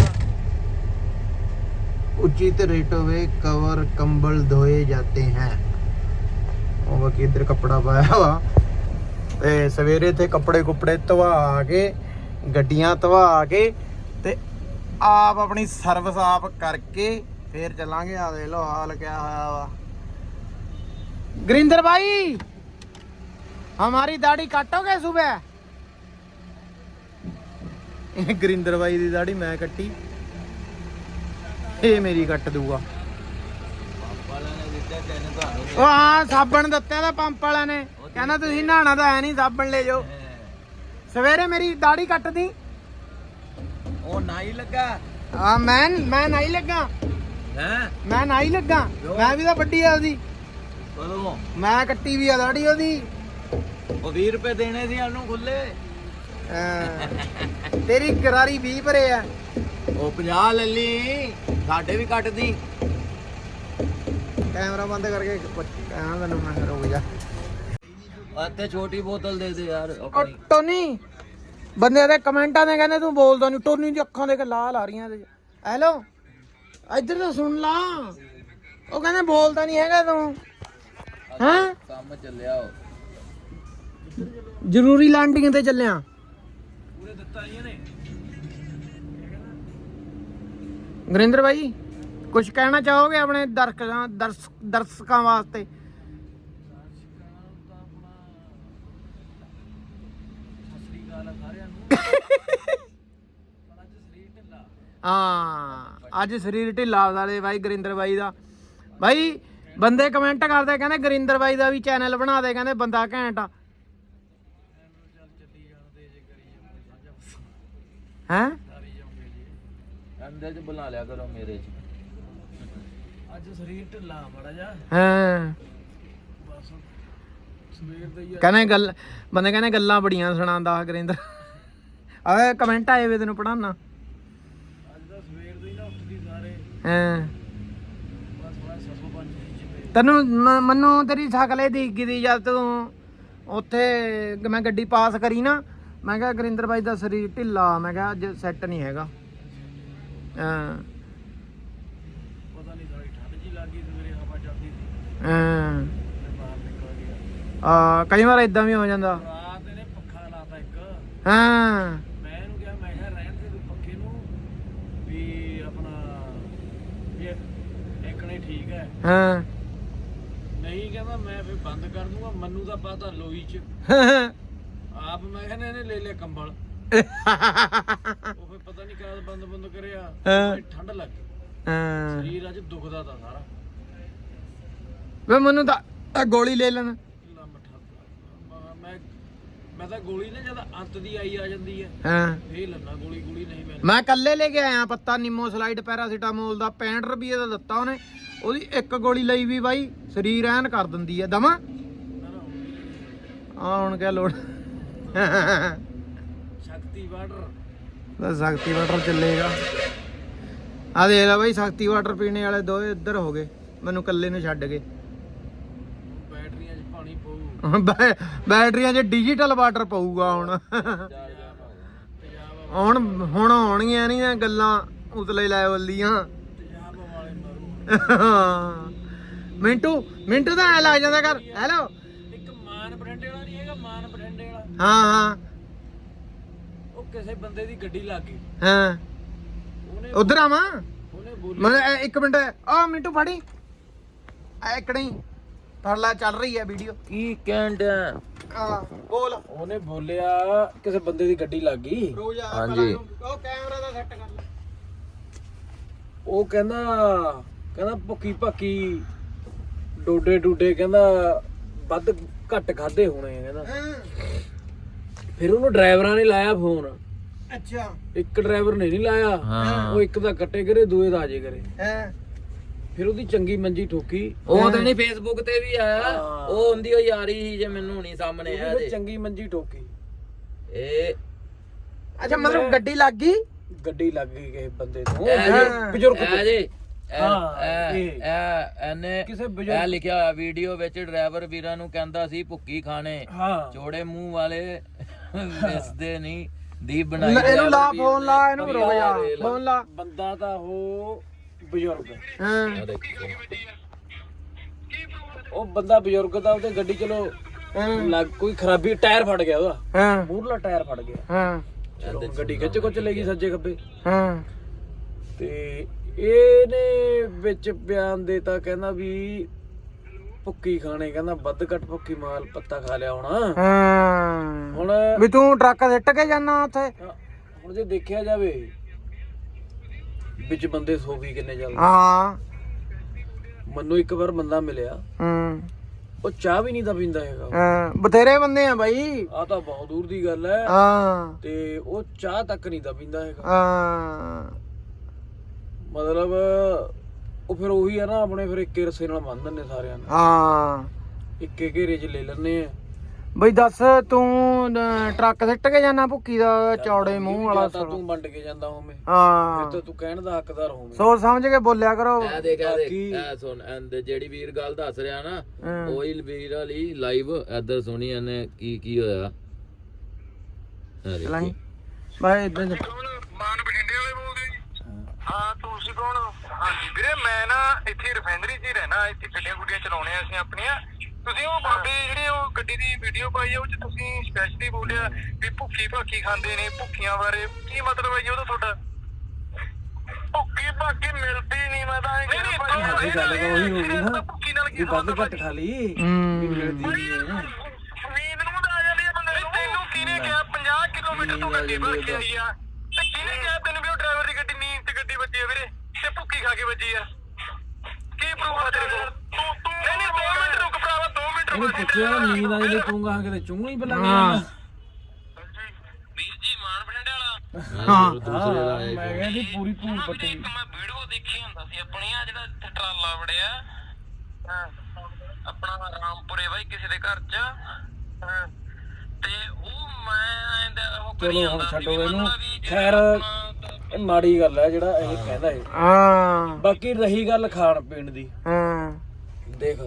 उचित रेटों में कवर कंबल धोए जाते हैं ਉਹ ਬਾਕੀ ਇੱਧਰ ਕੱਪੜਾ ਪਾਇਆ ਵਾ ਤੇ ਸਵੇਰੇ ਤੇ ਕੱਪੜੇ ਕੁਪੜੇ ਧਵਾ ਕੇ, ਗੱਡੀਆਂ ਧਵਾ ਕੇ ਤੇ ਆਪ ਆਪਣੀ ਸਰਵਿਸ ਆਪ ਕਰਕੇ ਫੇਰ ਚੱਲਾਂਗੇ ਆ ਦੇਖ ਲਓ ਹਾਲ ਕਿਆ ਹੋਇਆ ਵਾ। ਗੁਰਿੰਦਰ ਭਾਈ ਹਮਾਰੀ ਦਾੜੀ ਕਾਟੋਗੇ ਸੁਬਹ ਇਹ ਗੁਰਿੰਦਰ ਬਾਈ ਦੀ ਦਾੜੀ ਮੈਂ ਕੱਟੀ। ਇਹ ਮੇਰੀ ਕੱਟ ਦੂਗਾ। ਉਹ ਹਾਂ ਸਾਬਣ ਦਿੱਤਾ ਦਾ ਪੰਪ ਵਾਲਿਆਂ ਨੇ। ਕਹਿੰਦਾ ਤੁਸੀਂ ਨਹਾਣਾ ਤਾਂ ਹੈ ਨਹੀਂ ਸਾਬਣ ਲੈ ਜਾਓ। ਸਵੇਰੇ ਮੇਰੀ ਦਾੜੀ ਕੱਟਦੀ। ਉਹ ਨਹੀਂ ਲੱਗਾ। ਆ ਮੈਂ ਮੈਂ ਨਹੀਂ ਲੱਗਾ। ਹੈ? ਮੈਂ ਨਹੀਂ ਲੱਗਾ। ਮੈਂ ਵੀ ਤਾਂ ਵੱਡੀ ਆ ਉਹਦੀ। ਕਦੋਂ? ਮੈਂ ਕੱਟੀ ਵੀ ਆ ਦਾੜੀ ਉਹਦੀ। ਉਹ 20 ਰੁਪਏ ਦੇਣੇ ਸੀ ਉਹਨੂੰ ਖੁੱਲੇ। ਤੇਰੀ ਗਰਾਰੀ 20 ਭਰੇ ਆ। ਉਹ 50 ਲੈ ਲਈ। ਸਾਡੇ ਵੀ ਕੱਟਦੀ। ਕੈਮਰਾ ਬੰਦ ਕਰਕੇ ਕਹਿਣਾ ਤੈਨੂੰ ਮੈਂ ਰੁਕ ਜਾ। ਅਤੇ ਛੋਟੀ ਬੋਤਲ ਦੇ ਦੇ ਯਾਰ ਉਹ ਆਪਣੀ ਟੋਨੀ ਬੰਦੇ ਦੇ ਕਮੈਂਟਾਂ ਦੇ ਕਹਿੰਦੇ ਤੂੰ ਬੋਲਦਾ ਨਹੀਂ ਟੋਨੀ ਦੀ ਅੱਖਾਂ ਦੇਖ ਲਾਲ ਆ ਰਹੀਆਂ 'ਚ। ਹੈਲੋ ਇੱਧਰ ਤਾਂ ਸੁਣ ਲਾ। ਉਹ ਕਹਿੰਦੇ ਬੋਲਦਾ ਨਹੀਂ ਹੈਗਾ ਤੂੰ। ਹਾਂ? ਕੰਮ ਚੱਲਿਆ ਉਹ। ਜ਼ਰੂਰੀ ਲੈਂਡਿੰਗ ਤੇ ਚੱਲਿਆ। ਪੂਰੇ ਦਿੱਤਾ ਨਹੀਂ ਨੇ। ਗੁਰਿੰਦਰ ਭਾਈ ਕੁਝ ਕਹਿਣਾ ਚਾਹੋਗੇ ਆਪਣੇ ਦਰਸ਼ਕਾਂ, ਦਰਸ- ਦਰਸ਼ਕਾਂ ਵਾਸਤੇ? ਹਾਂ, ਅੱਜ ਸਰੀਰ ਢਿੱਲਾ ਵਾਲੇ ਬਾਈ ਗੁਰਿੰਦਰ ਬਾਈ ਦਾ। ਬਾਈ, ਬੰਦੇ ਕਮੈਂਟ ਕਰਦੇ, ਕਹਿੰਦੇ ਗੁਰਿੰਦਰ ਬਾਈ ਦਾ ਵੀ ਚੈਨਲ ਬਣਾ ਦੇ, ਕਹਿੰਦੇ ਬੰਦਾ ਘੈਂਟ ਆ। ਹੈ? ਅੰਦਰ ਚ ਬੁਲਾ ਲਿਆ ਕਰੋ ਮੇਰੇ ਚ। ਅੱਜ ਸਰੀਰ ਢਿੱਲਾ ਮੜਾ ਜਾ ਹਾਂ। ਬਸ ਸਵੇਰ ਦਾ ਹੀ ਕਹਿੰਦੇ ਗੱਲ ਬੰਦੇ ਕਹਿੰਦੇ ਗੱਲਾਂ ਬੜੀਆਂ ਸੁਣਾਉਂਦਾ ਗੁਰਿੰਦਰ। ਆਏ ਕਮੈਂਟ ਆਏ ਵੇ ਤੈਨੂੰ ਪੜਾਉਣਾ ਅੱਜ ਦਾ ਸਵੇਰ ਦਾ ਹੀ ਨਾ ਉੱਠਦੀ ਸਾਰੇ। ਹਾਂ। ਬਸ ਥੋੜਾ ਸਸੋ ਪੰਜ ਦੀ ਜਿਵੇਂ ਤੈਨੂੰ ਮ- ਮੈਨੂੰ ਤੇਰੀ ਸ਼ਕਲੇ ਦੀ ਗਈ ਜਦ ਤੂੰ ਉੱਥੇ ਗ- ਮੈਂ ਗੱਡੀ ਪਾਸ ਕਰੀ ਨਾ ਮੈਂ ਕਿਹਾ ਗੁਰਿੰਦਰ ਬਾਈ ਦਾ ਸਰੀਰ ਢਿੱਲਾ ਮੈਂ ਕਿਹਾ ਅੱਜ ਸੈੱਟ ਨਹੀਂ ਹੈਗਾ। ਹਾਂ ਪਤਾ ਨਹੀਂ ਸਾਰੀ ਠੰਡ ਜੀ ਲੱਗੀ ਸਵੇਰੇ ਹਵਾ ਚੱਲਦੀ ਸੀ ਹਾਂ। ਆ, ਕਈ ਵਾਰ ਇਦਾਂ ਵੀ ਹੋ ਜਾਂਦਾ। ਰਾਤ ਇਹਨੇ ਪੱਖਾ ਲਾਤਾ ਇੱਕ। ਹਾਂ। ਮੈਂ ਇਹਨੂੰ ਕਿਹਾ ਮੈਂ ਕਿਹਾ ਰਹਿਣ ਦੇ ਤੂੰ ਪੱਖੇ ਨੂੰ ਵੀ ਆਪਣਾ ਵੀ ਇਹ ਇੱਕਣੇ ਠੀਕ ਹੈ। ਹਾਂ। ਨਹੀਂ ਕਹਿੰਦਾ ਮੈਂ ਫਿਰ ਬੰਦ ਕਰ ਦੂੰਗਾ ਮੈਨੂੰ ਤਾਂ ਪਤਾ ਲੋਈ ਚ। ਆਪ ਮੈਂ ਕਹਿੰਦਾ ਇਹਨੇ ਲੈ ਲਿਆ ਕੰਬਲ। ਉਹ ਫਿਰ ਪਤਾ ਨਹੀਂ ਕਦ ਬੰਦ ਬੰਦ ਕਰਿਆ ਠੰਡ ਲੱਗ ਗਈ। ਹਾਂ। ਸਰੀਰ ਅੱਜ ਦੁਖਦਾ ਤਾਂ ਸਾਰਾ। ਵੇ ਮੈਨੂੰ ਤਾਂ ਇਹ ਗੋਲੀ ਲੈ ਲੈਣ। ਮੱਠਾ ਮੈਂ- ਮੈਂ ਮੈਂ ਤਾਂ ਗੋਲੀ ਨਾ ਜਦ ਅੰਤ ਦੀ ਆਈ ਆ ਜਾਂਦੀ ਹੈ ਹਾਂ। ਫੇਰ ਲੰਨਾ ਗੋਲੀ ਗੋਲੀ ਨਹੀਂ ਮੈਂ ਮੈਂ ਕੱਲੇ ਲੈ ਕੇ ਆਇਆ ਪੱਤਾ ਨਿੰਮੋ ਸਲਾਈਡ ਪੈਰਾਸੀਟਾਮੋਲ ਦਾ 65 ਰੁਪਏ ਦਾ ਦਿੱਤਾ ਉਹਨੇ। ਉਹਦੀ ਇੱਕ ਗੋਲੀ ਲਈ ਵੀ ਬਾਈ ਸਰੀਰ ਐਨ ਕਰ ਦਿੰਦੀ ਹੈ ਦਮਾ। ਨਾ ਨਾ। ਆ ਹੁਣ ਕਿਆ ਲੋੜ। ਸ਼ਕਤੀ ਵਾਟਰ। ਸ਼ਕਤੀ ਵਾਟਰ ਚੱਲੇਗਾ। ਆ ਦੇਖ ਲੈ ਬਾਈ ਸ਼ਕਤੀ ਵਾਟਰ ਪੀਣੇ ਵਾਲੇ ਦੋ ਇੱਧਰ ਹੋ ਗਏ। ਮੈਨੂੰ ਕੱਲੇ ਨੂੰ ਛੱਡ ਗਏ ਬੈਟਰੀਆਂ 'ਚ ਪਾਣੀ ਪਊ ਬੈ- ਬੈਟਰੀਆਂ 'ਚ ਡਿਜੀਟਲ ਵਾਟਰ ਪਊਗਾ ਹੁਣ। ਹੁਣ ਹੁਣ ਆਉਣਗੀਆਂ ਨਹੀਂ ਗੱਲਾਂ ਉਤਲੇ ਲੈਵਲ ਦੀਆਂ। ਮਿੰਟੂ ਮਿੰਟੂ ਤਾਂ ਐ ਲੱਗ ਜਾਂਦਾ ਕਰ। ਹੈਲੋ ਇੱਕ ਮਾਨ ਬਠਿੰਡੇ ਵਾਲਾ ਨਹੀਂ ਹੈਗਾ ਮਾਨ ਬਠਿੰਡੇ ਵਾਲਾ। ਹਾਂ ਹਾਂ। ਉਹ ਕਿਸੇ ਬੰਦੇ ਦੀ ਗੱਡੀ ਲੱਗ ਗਈ। ਹਾਂ। ਉਹਨੇ ਉਧਰ ਆਵਾਂ? ਉਹਨੇ ਬੋਲੀ ਮੈਂ ਇੱਕ ਮਿੰਟ। ਆ ਮਿੰਟੂ ਫੜੀ। ਐਕੜੀ ਫੜ ਲੈ ਚੱਲ ਰਹੀ ਹੈ ਵੀਡੀਓ ਕੀ ਕਹਿੰਦਾ ਆ ਬੋਲ। ਉਹਨੇ ਬੋਲਿਆ ਕਿਸੇ ਬੰਦੇ ਦੀ ਗੱਡੀ ਲੱਗ ਗਈ। ਰੋਜ਼ ਆ ਹਾਂਜੀ। ਉਹ ਕੈਮਰਾ ਦਾ ਸੈੱਟ ਕਰ ਲੈ ਉਹ ਕਹਿੰਦਾ ਕਹਿੰਦਾ ਭੁੱਕੀ ਭੱਕੀ ਡੋਡੇ ਡੂਡੇ ਕਹਿੰਦਾ ਵੱਧ ਘੱਟ ਖਾਦੇ ਹੋਣੇ ਆ ਕਹਿੰਦਾ। ਹਾਂ। ਫਿਰ ਉਹਨੂੰ ਡਰਾਈਵਰਾਂ ਨੇ ਲਾਇਆ ਫੋਨ। ਅੱਛਾ। ਇੱਕ ਡਰਾਈਵਰ ਨੇ ਨਹੀਂ ਲਾਇਆ। ਹਾਂ। ਉਹ ਇੱਕ ਦਾ ਕੱਟੇ ਕਰੇ ਦੂਏ ਦਾ ਆਜੇ ਕਰੇ। ਹੈ। ਫਿਰ ਉਹਦੀ ਚੰਗੀ ਮੰਜੀ ਠੋਕੀ। ਉਹ ਤੇ ਨਹੀਂ ਫੇਸਬੁੱਕ ਤੇ ਵੀ ਆਇਆ। ਹਾਂ। ਉਹ ਹੁੰਦੀ ਉਹ ਯਾਰੀ ਸੀ ਜੇ ਮੈਨੂੰ ਨਹੀਂ ਸਾਹਮਣੇ ਉਹਦੀ ਆਇਆ ਫਿਰ ਜੇ। ਚੰਗੀ ਮੰਜੀ ਠੋਕੀ। ਇਹ ਅੱਛਾ ਮਤਲਬ ਗੱਡੀ ਲੱਗ ਗਈ? ਗੱਡੀ ਲੱਗ ਗਈ ਕਿਸੇ ਬੰਦੇ ਤੋਂ। ਇਹ ਜੇ- ਬਜ਼ੁਰਗ ਇਹ ਤੋਂ। ਜੇ ਹਾਂ, ਇਹ ਇਹ। ਇਹ ਇਹਨੇ ਕਿਸੇ ਇਹ ਬਜ਼ੁਰਗ ਲਿਖਿਆ ਹੋਇਆ ਵੀਡੀਓ ਵਿੱਚ ਡਰਾਈਵਰ ਵੀਰਾਂ ਨੂੰ ਕਹਿੰਦਾ ਸੀ ਭੁੱਕੀ ਖਾਣੇ। ਹਾਂ। ਚੋੜੇ ਮੂੰਹ ਵਾਲੇ ਵਿਸਦੇ ਨਹੀਂ। ਦੀ ਬਣਾਈ ਲੈ, ਇਹਨੂੰ ਲਾ ਫੋਨ। ਲਾ ਇਹਨੂੰ ਇਹ ਲਾ। ਫੋਨ ਲਾ। ਬੰਦਾ ਤਾਂ ਉਹ ਬਜ਼ੁਰਗ। ਹਾਂ। ਉਹ ਬੰਦਾ ਬਜ਼ੁਰਗ ਦਾ ਉਹਦੇ ਗੱਡੀ ਚਲੋ ਲੱਗ ਕੋਈ ਖਰਾਬੀ ਟਾਇਰ ਫਟ ਗਿਆ ਉਹਦਾ। ਹਾਂ। ਮੂਰਲਾ ਟਾਇਰ ਫਟ ਗਿਆ। ਹਾਂ। ਚਲੋ ਗੱਡੀ ਖਿੱਚ ਕੋ ਚਲੇਗੀ ਸੱਜੇ ਖੱਬੇ। ਹਾਂ। ਤੇ ਇਹਨੇ ਵਿੱਚ ਬਿਆਨ ਦੇਤਾ ਕਹਿੰਦਾ ਵੀ ਭੁੱਕੀ ਖਾਣੇ ਕਹਿੰਦਾ ਵੱਧ ਘੱਟ ਭੁੱਕੀ ਮਾਲ ਪੱਤਾ ਖਾ ਲਿਆ ਹੋਣਾ। ਹਾਂ। ਹੁਣ ਵੀ ਤੂੰ ਟਰੱਕ ਸਿੱਟ ਕੇ ਜਾਣਾ ਉੱਥੇ। ਹੁਣ ਜੇ ਦੇਖਿਆ ਜਾਵੇ ਵਿੱਚ ਬੰਦੇ ਸੋ ਵੀ ਕਿੰਨੇ ਚੱਲਦੇ ਹਾਂ। ਮੈਨੂੰ ਇੱਕ ਵਾਰ ਬੰਦਾ ਮਿਲਿਆ। ਹੂੰ। ਉਹ ਚਾਹ ਵੀ ਨਹੀਂ ਤਾਂ ਪੀਂਦਾ ਹੈਗਾ। ਹਾਂ, ਬਥੇਰੇ ਬੰਦੇ ਆ ਬਾਈ। ਆ ਤਾਂ ਬਹੁਤ ਦੂਰ ਦੀ ਗੱਲ ਹੈ। ਹਾਂ। ਤੇ ਉਹ ਚਾਹ ਤੱਕ ਨਹੀਂ ਤਾਂ ਪੀਂਦਾ ਹੈਗਾ। ਹਾਂ। ਮਤਲਬ ਉਹ ਫਿਰ ਉਹੀ ਆ ਨਾ ਆਪਣੇ ਫਿਰ ਇੱਕੇ ਰਸੇ ਨਾਲ ਬੰਨ ਦਿੰਦੇ ਸਾਰਿਆਂ ਨੂੰ। ਹਾਂ। ਇੱਕੇ ਘੇਰੇ 'ਚ ਲੈ ਲੈਣੇ ਆ। ਬਈ ਦੱਸ ਤੂੰ ਅਹ, ਟਰੱਕ ਸਿੱਟ ਕੇ ਜਾਣਾ ਭੁੱਕੀ ਦਾ ਚੌੜੇ ਮੂੰਹ ਵਾਲਾ ਤਾਂ ਤੂੰ ਵੰਡ ਕੇ ਜਾਂਦਾ ਹੋਵੇਂ। ਹਾਂ। ਫਿਰ ਤਾਂ ਤੂੰ ਕਹਿਣ ਦਾ ਹੱਕਦਾਰ ਹੋਵੇਂ। ਸੋਚ ਸਮਝ ਕੇ ਬੋਲਿਆ ਕਰੋ। ਇਹ ਦੇਖ ਇਹ ਦੇਖ ਬਾਕੀ- ਇਹ ਸੁਣ ਐਂਡ ਜਿਹੜੀ ਵੀਰ ਗੱਲ ਦੱਸ ਰਿਹਾ ਨਾ ਹਾਂ। ਉਹੀ ਵੀਰ ਵਾਲੀ ਲਾਈਵ ਇੱਧਰ ਸੁਣੀ ਇਹਨੇ ਕੀ ਕੀ ਹੋਇਆ? ਦੇਖੋ। ਲਾਈ ਬਾਈ ਇਦਾਂ ਮਾਨ ਬਠਿੰਡੇ ਵਾਲੇ ਬੋਲਦੇ ਜੀ। ਹਾਂ। ਤੁਸੀਂ ਕੌਣ ਹਾਂਜੀ ਵੀਰੇ ਮੈਂ ਨਾ ਇੱਥੇ ਰਿਫਾਈਨਰੀ 'ਚ ਹੀ ਰਹਿਣਾ ਇੱਥੇ ਗੱਡੀਆਂ ਗੁੱਡੀਆਂ ਚਲਾਉਣੇ ਅਸੀਂ ਆਪਣੀਆਂ। ਤੁਸੀਂ ਉਹ ਬਾਬੇ ਜਿਹੜੀ ਉਹ ਗੱਡੀ ਦੀ ਵੀਡੀਓ ਪਾਈ ਆ ਉਹ 'ਚ ਤੁਸੀਂ ਸਪੈਸ਼ਲੀ ਬੋਲਿਆ ਵੀ ਭੁੱਖੀ ਭਾਕੀ ਖਾਂਦੇ ਨੇ ਭੁੱਖੀਆਂ ਬਾਰੇ ਕੀ ਮਤਲਬ ਹੈ ਜੀ ਉਹਦਾ ਤੁਹਾਡਾ? ਭੁੱਖੀ ਭਾਕੀ ਮਿਲਦੀ ਨਹੀਂ ਮੈਂ ਤਾਂ ਇਹ ਕਹਿੰਦਾ ਭਾਈ ਸਾਡੀ ਗੱਲ ਤਾਂ ਉਹੀ ਹੋ ਗਈ ਨਾ। ਭੁੱਖੀ ਨਾਲ ਵੀ ਕੀ ਵੱਧ ਸੰਬੰਧ ਘੱਟ ਖਾ ਲਈ ਵੀ ਹੂੰ। ਮਿਲਦੀ ਨਹੀਂ ਹੈ। ਨੀਂਦ ਨੂੰ ਤਾਂ ਆ ਜਾਂਦੀ ਹੈ ਬੰਦੇ ਨੂੰ। ਤੈਨੂੰ ਕਿਹਨੇ ਕਿਹਾ? 50 ਕਿਲੋਮੀਟਰ ਤੋਂ ਗੱਡੀ ਭਰ ਕੇ ਆਈ ਆ। ਤੇ ਕਿਹਨੇ ਕਿਹਾ ਤੈਨੂੰ ਵੀ ਉਹ ਡਰਾਈਵਰ ਦੀ ਗੱਡੀ ਨੀਂਦ ਤੇ ਗੱਡੀ ਵੱਜੀ ਆ ਵੀਰੇ? ਤੇ ਭੁੱਕੀ ਖਾ ਕੇ ਵੱਜੀ ਆ। ਕੀ ਪ੍ਰੂਫ ਆ ਤੇਰੇ ਕੋਲ? ਇਹਨੂੰ ਪੁੱਛਿਆ ਨੀਂਦ ਆ ਜਿਹੜੀ ਤੂੰ ਕਹਾਂ ਕਿਤੇ ਚੁੰਗਲੀ ਪਲਾ ਹਾਂ। ਵੀਰ ਜੀ ਮਾਨ ਬਠਿੰਡੇ ਵਾਲਾ ਹਾਂ। ਦੂਸਰੇ ਦਾ ਇਹ ਮੈਂ ਕਹਿੰਦੀ ਪੂਰੀ ਧੂੜ ਪੱਟੀ। ਇੱਕ ਮੈਂ ਵੀਡੀਓ ਦੇਖੀ ਹੁੰਦਾ ਸੀ ਆਪਣੀ ਆ ਜਿਹੜਾ ਇੱਥੇ ਟਰਾਲਾ ਵੜਿਆ। ਹਾਂ ਆਪਣਾ ਰਾਮਪੁਰੇ ਬਾਈ ਕਿਸੇ ਦੇ ਘਰ ਚ। ਹਾਂ ਤੇ ਉਹ ਮੈਂ ਐਂਦਾ ਉਹ ਕਰੀ ਚਲੋ ਹੁਣ ਜਾਂਦਾ ਛੱਡੋ ਵੀ ਇਹਨੂੰ। ਮਤਲਬ ਵੀ ਜਿਹੜਾ ਖੈਰ ਆਪਣਾ- ਇਹ ਮਾੜੀ ਗੱਲ ਹੈ ਜਿਹੜਾ ਇਹ ਕਹਿੰਦਾ ਹੈ ਹਾਂ। ਬਾਕੀ ਰਹੀ ਗੱਲ ਖਾਣ ਪੀਣ ਦੀ। ਹਾਂ। ਦੇਖ।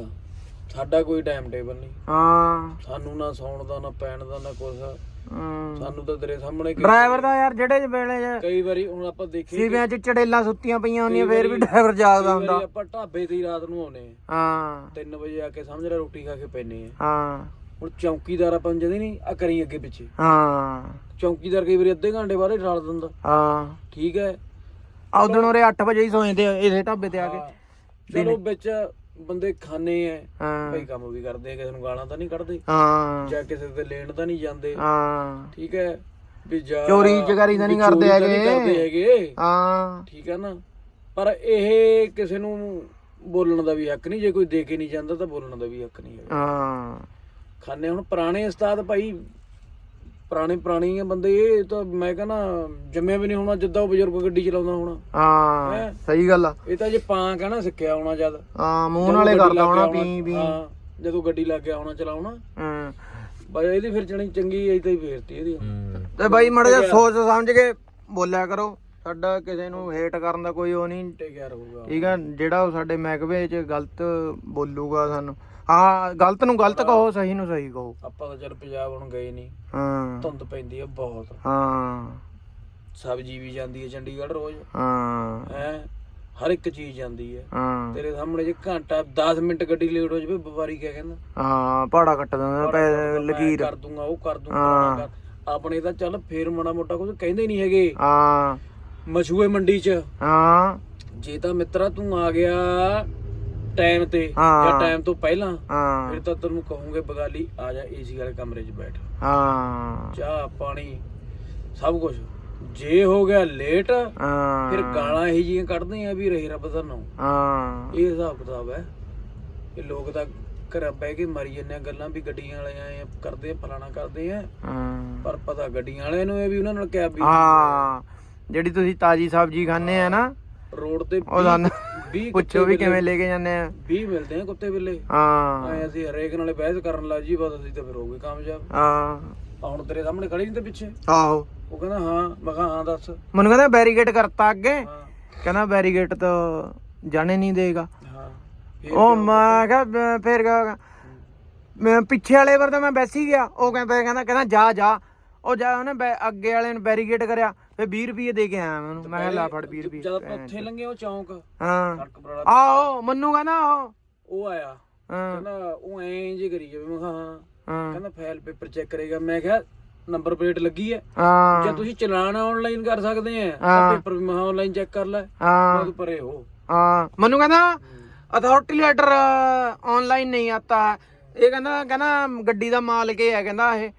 ਸਾਡਾ ਕੋਈ ਟਾਈਮ ਟੇਬਲ ਨਹੀਂ। ਹਾਂ। ਸਾਨੂੰ ਨਾ ਸੌਣ ਦਾ ਨਾ ਪੈਣ ਦਾ ਨਾ ਹੂੰ। ਸਾਨੂੰ ਤਾਂ ਤੇਰੇ ਸਾਹਮਣੇ ਡਰਾਈਵਰ ਦਾ ਯਾਰ ਜਿਹੜੇ ਵੇਲੇ ਕਈ ਵਾਰੀ ਹੁਣ ਆਪਾਂ ਦੇਖੀ ਸੀਵਿਆਂ ਚ ਚੜੇਲਾਂ ਸੁੱਤੀਆਂ ਪਈਆਂ ਹੁੰਦੀਆਂ ਫੇਰ ਵੀ ਡਰਾਈਵਰ ਜਾਗਦਾ ਹੁੰਦਾ। ਆਪਾਂ ਢਾਬੇ ਤੇ ਰਾਤ ਨੂੰ ਆਉਨੇ ਹਾਂ। 3 ਵਜੇ ਆ ਕੇ ਸਮਝ ਲੈ ਰੋਟੀ ਖਾ ਕੇ ਪੈਨੇ ਆ ਹਾਂ। ਹੁਣ ਚੌਕੀਦਾਰ ਆਪਾਂ ਨੂੰ ਜਦੇ ਨਹੀਂ ਆ ਕਰੀ ਅੱਗੇ ਪਿੱਛੇ। ਹਾਂ। ਚੌਕੀਦਾਰ ਕਈ ਵਾਰੀ ਅੱਧੇ ਘੰਟੇ ਬਾਅਦ ਠਾਲ ਦਿੰਦਾ। ਹਾਂ। ਠੀਕ ਹੈ। ਆਉਦਣ ਉਰੇ 8 ਵਜੇ ਹੀ ਸੌਂ ਜਾਂਦੇ ਆ ਇਸੇ ਢਾਬੇ ਤੇ ਆ ਕੇ। ਚਲੋ ਵਿੱਚ ਬੰਦੇ ਖਾਣੇ ਐ। ਹਾਂ। ਭਾਈ ਕੰਮ ਵੀ ਕਰਦੇ ਆ ਕਿਸੇ ਨੂੰ ਗਾਲਾਂ ਤਾਂ ਨਹੀਂ ਕੱਢਦੇ। ਹਾਂ। ਜਾਂ ਕਿਸੇ ਤੇ ਲੈਣ ਤਾਂ ਨਹੀਂ ਜਾਂਦੇ। ਹਾਂ। ਠੀਕ ਹੈ ਵੀ ਜਾ ਚੋਰੀ ਚਕਾਰੀ ਤਾਂ ਨਹੀਂ। ਕਰਦੇ ਹੈਗੇ। ਹਾਂ। ਠੀਕ ਹੈ ਨਾ? ਪਰ ਇਹ ਕਿਸੇ ਨੂੰ ਬੋਲਣ ਦਾ ਵੀ ਹੱਕ ਨਹੀਂ। ਜੇ ਕੋਈ ਦੇ ਕੇ ਨਹੀਂ ਜਾਂਦਾ ਤਾਂ ਬੋਲਣ ਦਾ ਵੀ ਹੱਕ ਨਹੀਂ ਹੈਗਾ। ਹਾਂ। ਖਾਣੇ ਹੁਣ ਪੁਰਾਣੇ ਉਸਤਾਦ ਭਾਈ ਪੁਰਾਣੇ ਪੁਰਾਣੇ ਆ ਬੰਦੇ ਇਹ ਤਾਂ ਮੈਂ ਕਹਿੰਦਾ ਜੰਮਿਆ ਵੀ ਨਹੀਂ ਹੋਣਾ ਜਿੱਦਾਂ ਉਹ ਬਜ਼ੁਰਗ ਗੱਡੀ ਚਲਾਉਂਦਾ ਹੋਣਾ। ਹਾਂ ਹੈਂ? ਸਹੀ ਗੱਲ ਆ। ਇਹ ਤਾਂ ਜੇ ਪਾਂ ਕਹਿਣਾ ਸਿੱਖਿਆ ਹੋਣਾ ਜਦ। ਹਾਂ ਮੂੰਹ ਜਦੋਂ ਨਾਲੇ ਗੱਡੀ ਕਰਦਾ ਲੱਗ ਹੋਣਾ ਗਿਆ ਪੀ ਵੀ ਹਾਂ ਜਦੋਂ ਗੱਡੀ ਲੱਗ ਗਿਆ ਹੋਣਾ ਚਲਾਉਣਾ। ਹਾਂ। ਬਸ ਇਹਦੀ ਫਿਰ ਚਣੀ ਚੰਗੀ ਐ ਤਾਂ ਹੀ ਫੇਰਤੀ ਇਹਦੀ। ਹੂੰ। ਤੇ ਬਾਈ ਮੜਾ ਜਿਹਾ ਸੋਚ ਸਮਝ ਕੇ ਬੋਲਿਆ ਕਰੋ। ਸਾਡਾ ਕਿਸੇ ਨੂੰ ਹੇਟ ਕਰਨ ਦਾ ਕੋਈ ਉਹ ਨਹੀਂ। ਟੇਕਿਆ ਰਹੂਗਾ ਠੀਕ ਆ ਜਿਹੜਾ ਉਹ ਸਾਡੇ ਮਹਿਕਮੇ 'ਚ ਗਲਤ ਬੋਲੂਗਾ ਸਾਨੂੰ। ਹਾਂ ਗਲਤ ਨੂੰ ਗਲਤ ਕਹੋ ਸਹੀ ਨੂੰ ਸਹੀ ਕਹੋ। ਆਪਾਂ ਤਾਂ ਚੱਲ ਪੰਜਾਬ ਹੁਣ ਗਏ ਨਹੀਂ ਹਾਂ। ਧੁੰਦ ਪੈਂਦੀ ਆ ਬਹੁਤ। ਹਾਂ। ਸਬਜ਼ੀ ਵੀ ਜਾਂਦੀ ਹੈ ਚੰਡੀਗੜ੍ਹ ਰੋਜ਼। ਹਾਂ। ਹੈ ਹਰ ਇੱਕ ਚੀਜ਼ ਜਾਂਦੀ ਹੈ ਹਾਂ। ਤੇਰੇ ਸਾਹਮਣੇ ਜੇ ਘੰਟਾ 10 ਮਿੰਟ ਗੱਡੀ ਲੇਟ ਹੋ ਜਾਵੇ ਵਪਾਰੀ ਕਿਆ ਕਹਿੰਦਾ? ਹਾਂ ਪਹਾੜਾ ਕੱਟ ਦਿੰਦਾ ਪੈ ਲਕੀਰ। ਕਰ ਦੂੰਗਾ ਉਹ ਕਰ ਦੂੰਗਾ। ਆਪਣੇ ਤਾਂ ਚੱਲ ਫੇਰ ਮਾੜਾ ਮੋਟਾ ਕੁਝ ਕਹਿੰਦੇ ਨਹੀਂ ਹੈਗੇ। ਹਾਂ। ਮਸ਼ੂਏ ਮੰਡੀ 'ਚ। ਹਾਂ। ਜੇ ਤਾਂ ਮਿੱਤਰਾ ਤੂੰ ਆ ਗਿਆ ਟਾਈਮ ਤੇ ਹਾਂ। ਜਾਂ ਟਾਈਮ ਤੋਂ ਪਹਿਲਾਂ ਹਾਂ। ਫਿਰ ਤਾਂ ਤੈਨੂੰ ਕਹੂੰਗੇ ਬਗਾਲੀ ਆ ਜਾ ਏਸੀ ਵਾਲੇ ਕਮਰੇ 'ਚ ਬੈਠ। ਹਾਂ। ਚਾਹ ਪਾਣੀ ਸਭ ਕੁਝ ਜੇ ਹੋ ਗਿਆ ਲੇਟ ਹਾਂ। ਫਿਰ ਗਾਲਾਂ ਇਹੀ ਜੀਆਂ ਕੱਢਦੇ ਆ ਵੀ ਰਹੇ ਰੱਬ ਦਾ ਨਾਮ। ਹਾਂ। ਇਹ ਹਿਸਾਬ ਕਿਤਾਬ ਹੈ। ਇਹ ਲੋਕ ਤਾਂ ਘਰ ਬਹਿ ਕੇ ਮਰੀ ਜਾਂਦੇ ਆ ਗੱਲਾਂ ਵੀ ਗੱਡੀਆਂ ਵਾਲੇ ਆਏ ਆ ਕਰਦੇ ਆ ਫਲਾਣਾ ਕਰਦੇ ਆ। ਹਾਂ। ਪਰ ਪਤਾ ਗੱਡੀਆਂ ਵਾਲਿਆਂ ਨੂੰ ਇਹ ਵੀ ਉਹਨਾਂ ਨਾਲ ਕਿਆ ਵੀ ਹਾਂ। ਜਿਹੜੀ ਤੁਸੀਂ ਤਾਜੀ ਸਬਜ਼ੀ ਖਾਣੇ ਆ ਨਾ ਰੋਡ ਤੇ ਉਹ ਸਾਨੂੰ 20 ਪੁੱਛੋ ਵੀ ਕਿਵੇਂ ਲੈ ਕੇ ਜਾਂਦੇ ਆ। 20 ਮਿਲਦੇ ਆ ਕੁੱਤੇ ਬਿੱਲੇ। ਹਾਂ। ਆਏ ਅਸੀਂ ਹਰੇਕ ਨਾਲੇ ਬਹਿਸ ਕਰਨ ਲੱਗ ਜੀ ਬਸ ਅਸੀਂ ਤਾਂ ਫਿਰ ਹੋ ਗਏ ਕਾਮਯਾਬ। ਹਾਂ। ਹੁਣ ਤੇਰੇ ਸਾਹਮਣੇ ਖੜੀ ਨਹੀਂ ਤੇ ਪਿੱਛੇ। ਆਹੋ। ਉਹ ਕਹਿੰਦਾ ਹਾਂ ਮੈਂ ਕਿਹਾ ਹਾਂ ਦੱਸ। ਮੈਨੂੰ ਕਹਿੰਦਾ ਬੈਰੀਗੇਟ ਕਰਤਾ ਅੱਗੇ। ਕਹਿੰਦਾ ਬੈਰੀਗੇਟ ਤਾਂ ਜਾਣੇ ਨਹੀਂ ਦੇਗਾ। ਹਾਂ। ਉਹ ਮੈਂ ਕਿਹਾ ਫਿਰ ਕਿਹਾ ਮੈਂ ਪਿੱਛੇ ਵਾਲੇ ਵਾਰ ਤਾਂ ਮੈਂ ਬੈਸੀ ਗਿਆ। ਉਹ ਕਹਿੰਦਾ ਕਹਿੰਦਾ ਕਹਿੰਦਾ ਜਾ ਜਾ। ਉਹ ਜਾ ਉਹਨੇ ਅੱਗੇ ਵਾਲੇ ਨੇ ਬੈਰੀਗੇਟ ਕਰਿਆ। ਫਿਰ 20 ਰੁਪਏ ਦੇ ਕੇ ਆਇਆ ਮੈਨੂੰ ਮੈਂ ਕਿਹਾ ਲੈ ਫੜ 20 ਰੁਪਏ। ਜਦ ਆਪਾਂ ਉੱਥੇ ਲੰਘੇ ਉਹ ਚੌਂਕ। ਹਾਂ। ਸੜਕ ਬਰਾੜਾ ਆਹੋ ਕਹਿੰਦਾ ਉਹ। ਉਹ ਆਇਆ। ਹਾਂ। ਕਹਿੰਦਾ ਉਹ ਐਂ ਜੇ ਕਰੀ ਜਾਵੇ। ਮੈਂ ਕਿਹਾ ਹਾਂ। ਹਾਂ। ਕਹਿੰਦਾ ਫਾਈਲ ਪੇਪਰ ਚੈੱਕ ਕਰੇਗਾ। ਮੈਂ ਕਿਹਾ ਨੰਬਰ ਪਲੇਟ ਲੱਗੀ ਹੈ। ਹਾਂ। ਜੇ ਤੁਸੀਂ ਚਲਾਨ ਆਨਲਾਈਨ ਕਰ ਸਕਦੇ ਆ। ਤਾਂ ਪੇਪਰ ਵੀ ਮੈਂ ਆਨਲਾਈਨ ਚੈੱਕ ਕਰ ਲੈ। ਹਾਂ। ਤੂੰ ਪਰੇ ਹੋ। ਹਾਂ। ਮੈਨੂੰ ਕਹਿੰਦਾ ਅਥਾਰਟੀ ਲੈਟਰ ਆਨਲਾਈਨ ਨਹੀਂ ਆਤਾ। ਇਹ ਕਹਿੰਦਾ ਕਹਿੰਦਾ ਗੱਡੀ ਦਾ ਮਾਲਕ ਇਹ ਹੈ। ਕਹਿੰਦਾ ਇਹ।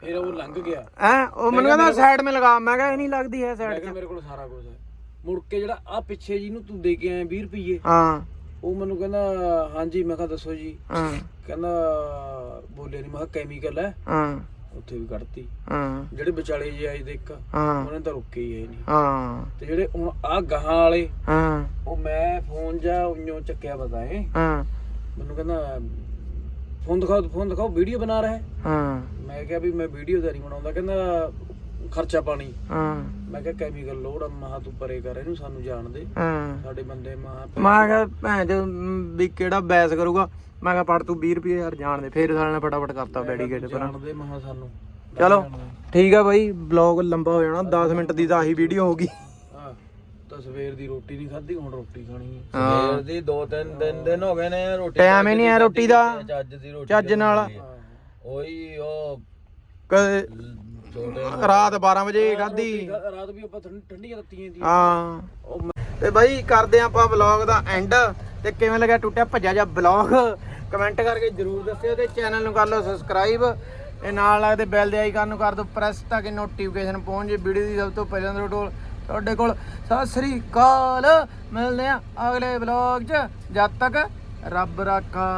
ਫਿਰ ਉਹ ਲੰਘ ਗਿਆ। ਹੈ? ਉਹ ਮੈਨੂੰ ਕਹਿੰਦਾ ਸਾਈਡ 'ਮੇ ਲਗਾ। ਮੈਂ ਕਿਹਾ ਇਹ ਨਹੀਂ ਲੱਗਦੀ ਹੈ ਮੈਂ ਸਾਈਡ ਕਿਹਾ ਮੇਰੇ ਕੋਲ ਸਾਰਾ ਕੁਝ ਹੈ। ਮੁੜ ਕੇ ਜਿਹੜਾ ਆ ਪਿੱਛੇ ਜੀ ਨੂੰ ਤੂੰ ਦੇ ਕੇ ਆਇਆ 20 ਰੁਪਏ ਹਾਂ। ਉਹ ਮੈਨੂੰ ਕਹਿੰਦਾ ਹਾਂਜੀ ਮੈਂ ਕਿਹਾ ਦੱਸੋ ਜੀ। ਹਾਂ। ਕਹਿੰਦਾ ਬੋਲੇ ਨਹੀਂ ਮੈਂ ਕਿਹਾ ਕੈਮੀਕਲ ਹੈ। ਹਾਂ। ਉੱਥੇ ਵੀ ਕੱਢਤੀ। ਹਾਂ। ਜਿਹੜੇ ਵਿਚਾਲੇ ਜੇ ਆਏ ਦੇ ਇੱਕ ਹਾਂ। ਉਹਨੇ ਤਾਂ ਰੁਕੇ ਹੀ ਹੈ ਨਹੀਂ। ਹਾਂ। ਤੇ ਜਿਹੜੇ ਹੁਣ ਆ ਗਾਹਾਂ ਵਾਲੇ ਹਾਂ। ਉਹ ਮੈਂ ਫੋਨ ਜਾ ਉਈਓ ਚੱਕਿਆ ਪਤਾ ਹੈ। ਹਾਂ। ਮੈਨੂੰ ਕਹਿੰਦਾ ਫੋਨ ਦਿਖਾਓ ਫੋਨ ਦਿਖਾਓ ਵੀਡੀਓ ਬਣਾ ਰਿਹਾ ਹੈ। ਹਾਂ। ਮੈਂ ਕਿਹਾ ਵੀ ਮੈਂ ਵੀਡੀਓ ਤਾਂ ਨਹੀਂ ਬਣਾਉਂਦਾ ਕਹਿੰਦਾ ਖਰਚਾ ਪਾਣੀ। ਹਾਂ। ਮੈਂ ਕਿਹਾ ਕੈਮੀਕਲ ਲੋੜ ਆ ਮਹਾ ਤੂੰ ਪਰੇ ਕਰ ਇਹਨੂੰ ਸਾਨੂੰ ਜਾਣ ਦੇ। ਹਾਂ। ਸਾਡੇ ਬੰਦੇ ਮਹਾ ਮੈਂ ਕਿਹਾ ਭੈਣ ਜੋ ਵੀ ਕਿਹੜਾ ਬੈਸ ਕਰੂਗਾ? ਮੈਂ ਕਿਹਾ ਪੜ ਤੂੰ 20 ਰੁਪਏ ਯਾਰ ਜਾਣ ਦੇ ਫੇਰ ਸਾਲੇ ਨੇ ਫਟਾਫਟ ਕਰਤਾ ਬੈਰੀਗੇਟ ਪਰ ਜਾਣ ਦੇ ਮਹਾ ਸਾਨੂੰ। ਚਲੋ ਠੀਕ ਆ ਬਾਈ ਬਲੌਗ ਲੰਬਾ ਹੋ ਜਾਣਾ 10 ਮਿੰਟ ਦੀ ਤਾਂ ਆਹੀ ਵੀਡੀਓ ਹੋਗੀ ਸਵੇਰ ਦੀ ਰੋਟੀ ਨਹੀਂ ਖਾਧੀ ਹੁਣ ਰੋਟੀ ਖਾਣੀ ਹੈ। ਸਵੇਰ ਦੀ ਦੋ ਤਿੰਨ ਦਿਨ ਦਿਨ ਹੋ ਗਏ ਨੇ ਰੋਟੀ ਟਾਈਮ ਹੀ ਨਹੀਂ ਹੈ ਰੋਟੀ ਦਾ। ਚੱਜ ਦੀ ਰੋਟੀ ਚੱਜ ਨਾਲ। ਉਹੀ ਉਹ ਕਦੇ ਰਾਤ 12 ਵਜੇ ਖਾਧੀ। ਰਾਤ ਵੀ ਆਪਾਂ ਠੰਡ- ਠੰਡੀਆਂ ਰੱਤੀਆਂ ਦੀ। ਹਾਂ। ਤੇ ਬਾਈ ਕਰਦੇ ਆਪਾਂ ਵਲੌਗ ਦਾ ਐਂਡ ਤੇ ਕਿਵੇਂ ਲੱਗਿਆ ਟੁੱਟਿਆ ਭੱਜਾ ਜਾ ਵਲੌਗ ਕਮੈਂਟ ਕਰਕੇ ਜਰੂਰ ਦੱਸਿਓ ਤੇ ਚੈਨਲ ਨੂੰ ਕਰ ਲਓ ਸਬਸਕ੍ਰਾਈਬ ਤੇ ਨਾਲ ਲੱਗਦੇ ਬੈਲ ਦੇ ਆਈਕਨ ਨੂੰ ਕਰ ਦਿਓ। ਪ੍ਰੈਸ ਤਾਂ ਕਿ ਨੋਟੀਫਿਕੇਸ਼ਨ ਪਹੁੰਚ ਜੇ। ਵੀਡੀਓ ਦੀ ਸਭ ਤੋਂ ਪਹਿਲਾਂ ਤੁਹਾਡੇ ਕੋਲ ਤੁਹਾਡੇ ਕੋਲ। ਸਤਿ ਸ੍ਰੀ ਅਕਾਲ। ਮਿਲਦੇ ਆ ਅਗਲੇ ਵਲੌਗ 'ਚ। ਜਦ ਤੱਕ ਰੱਬ ਰਾਖਾ।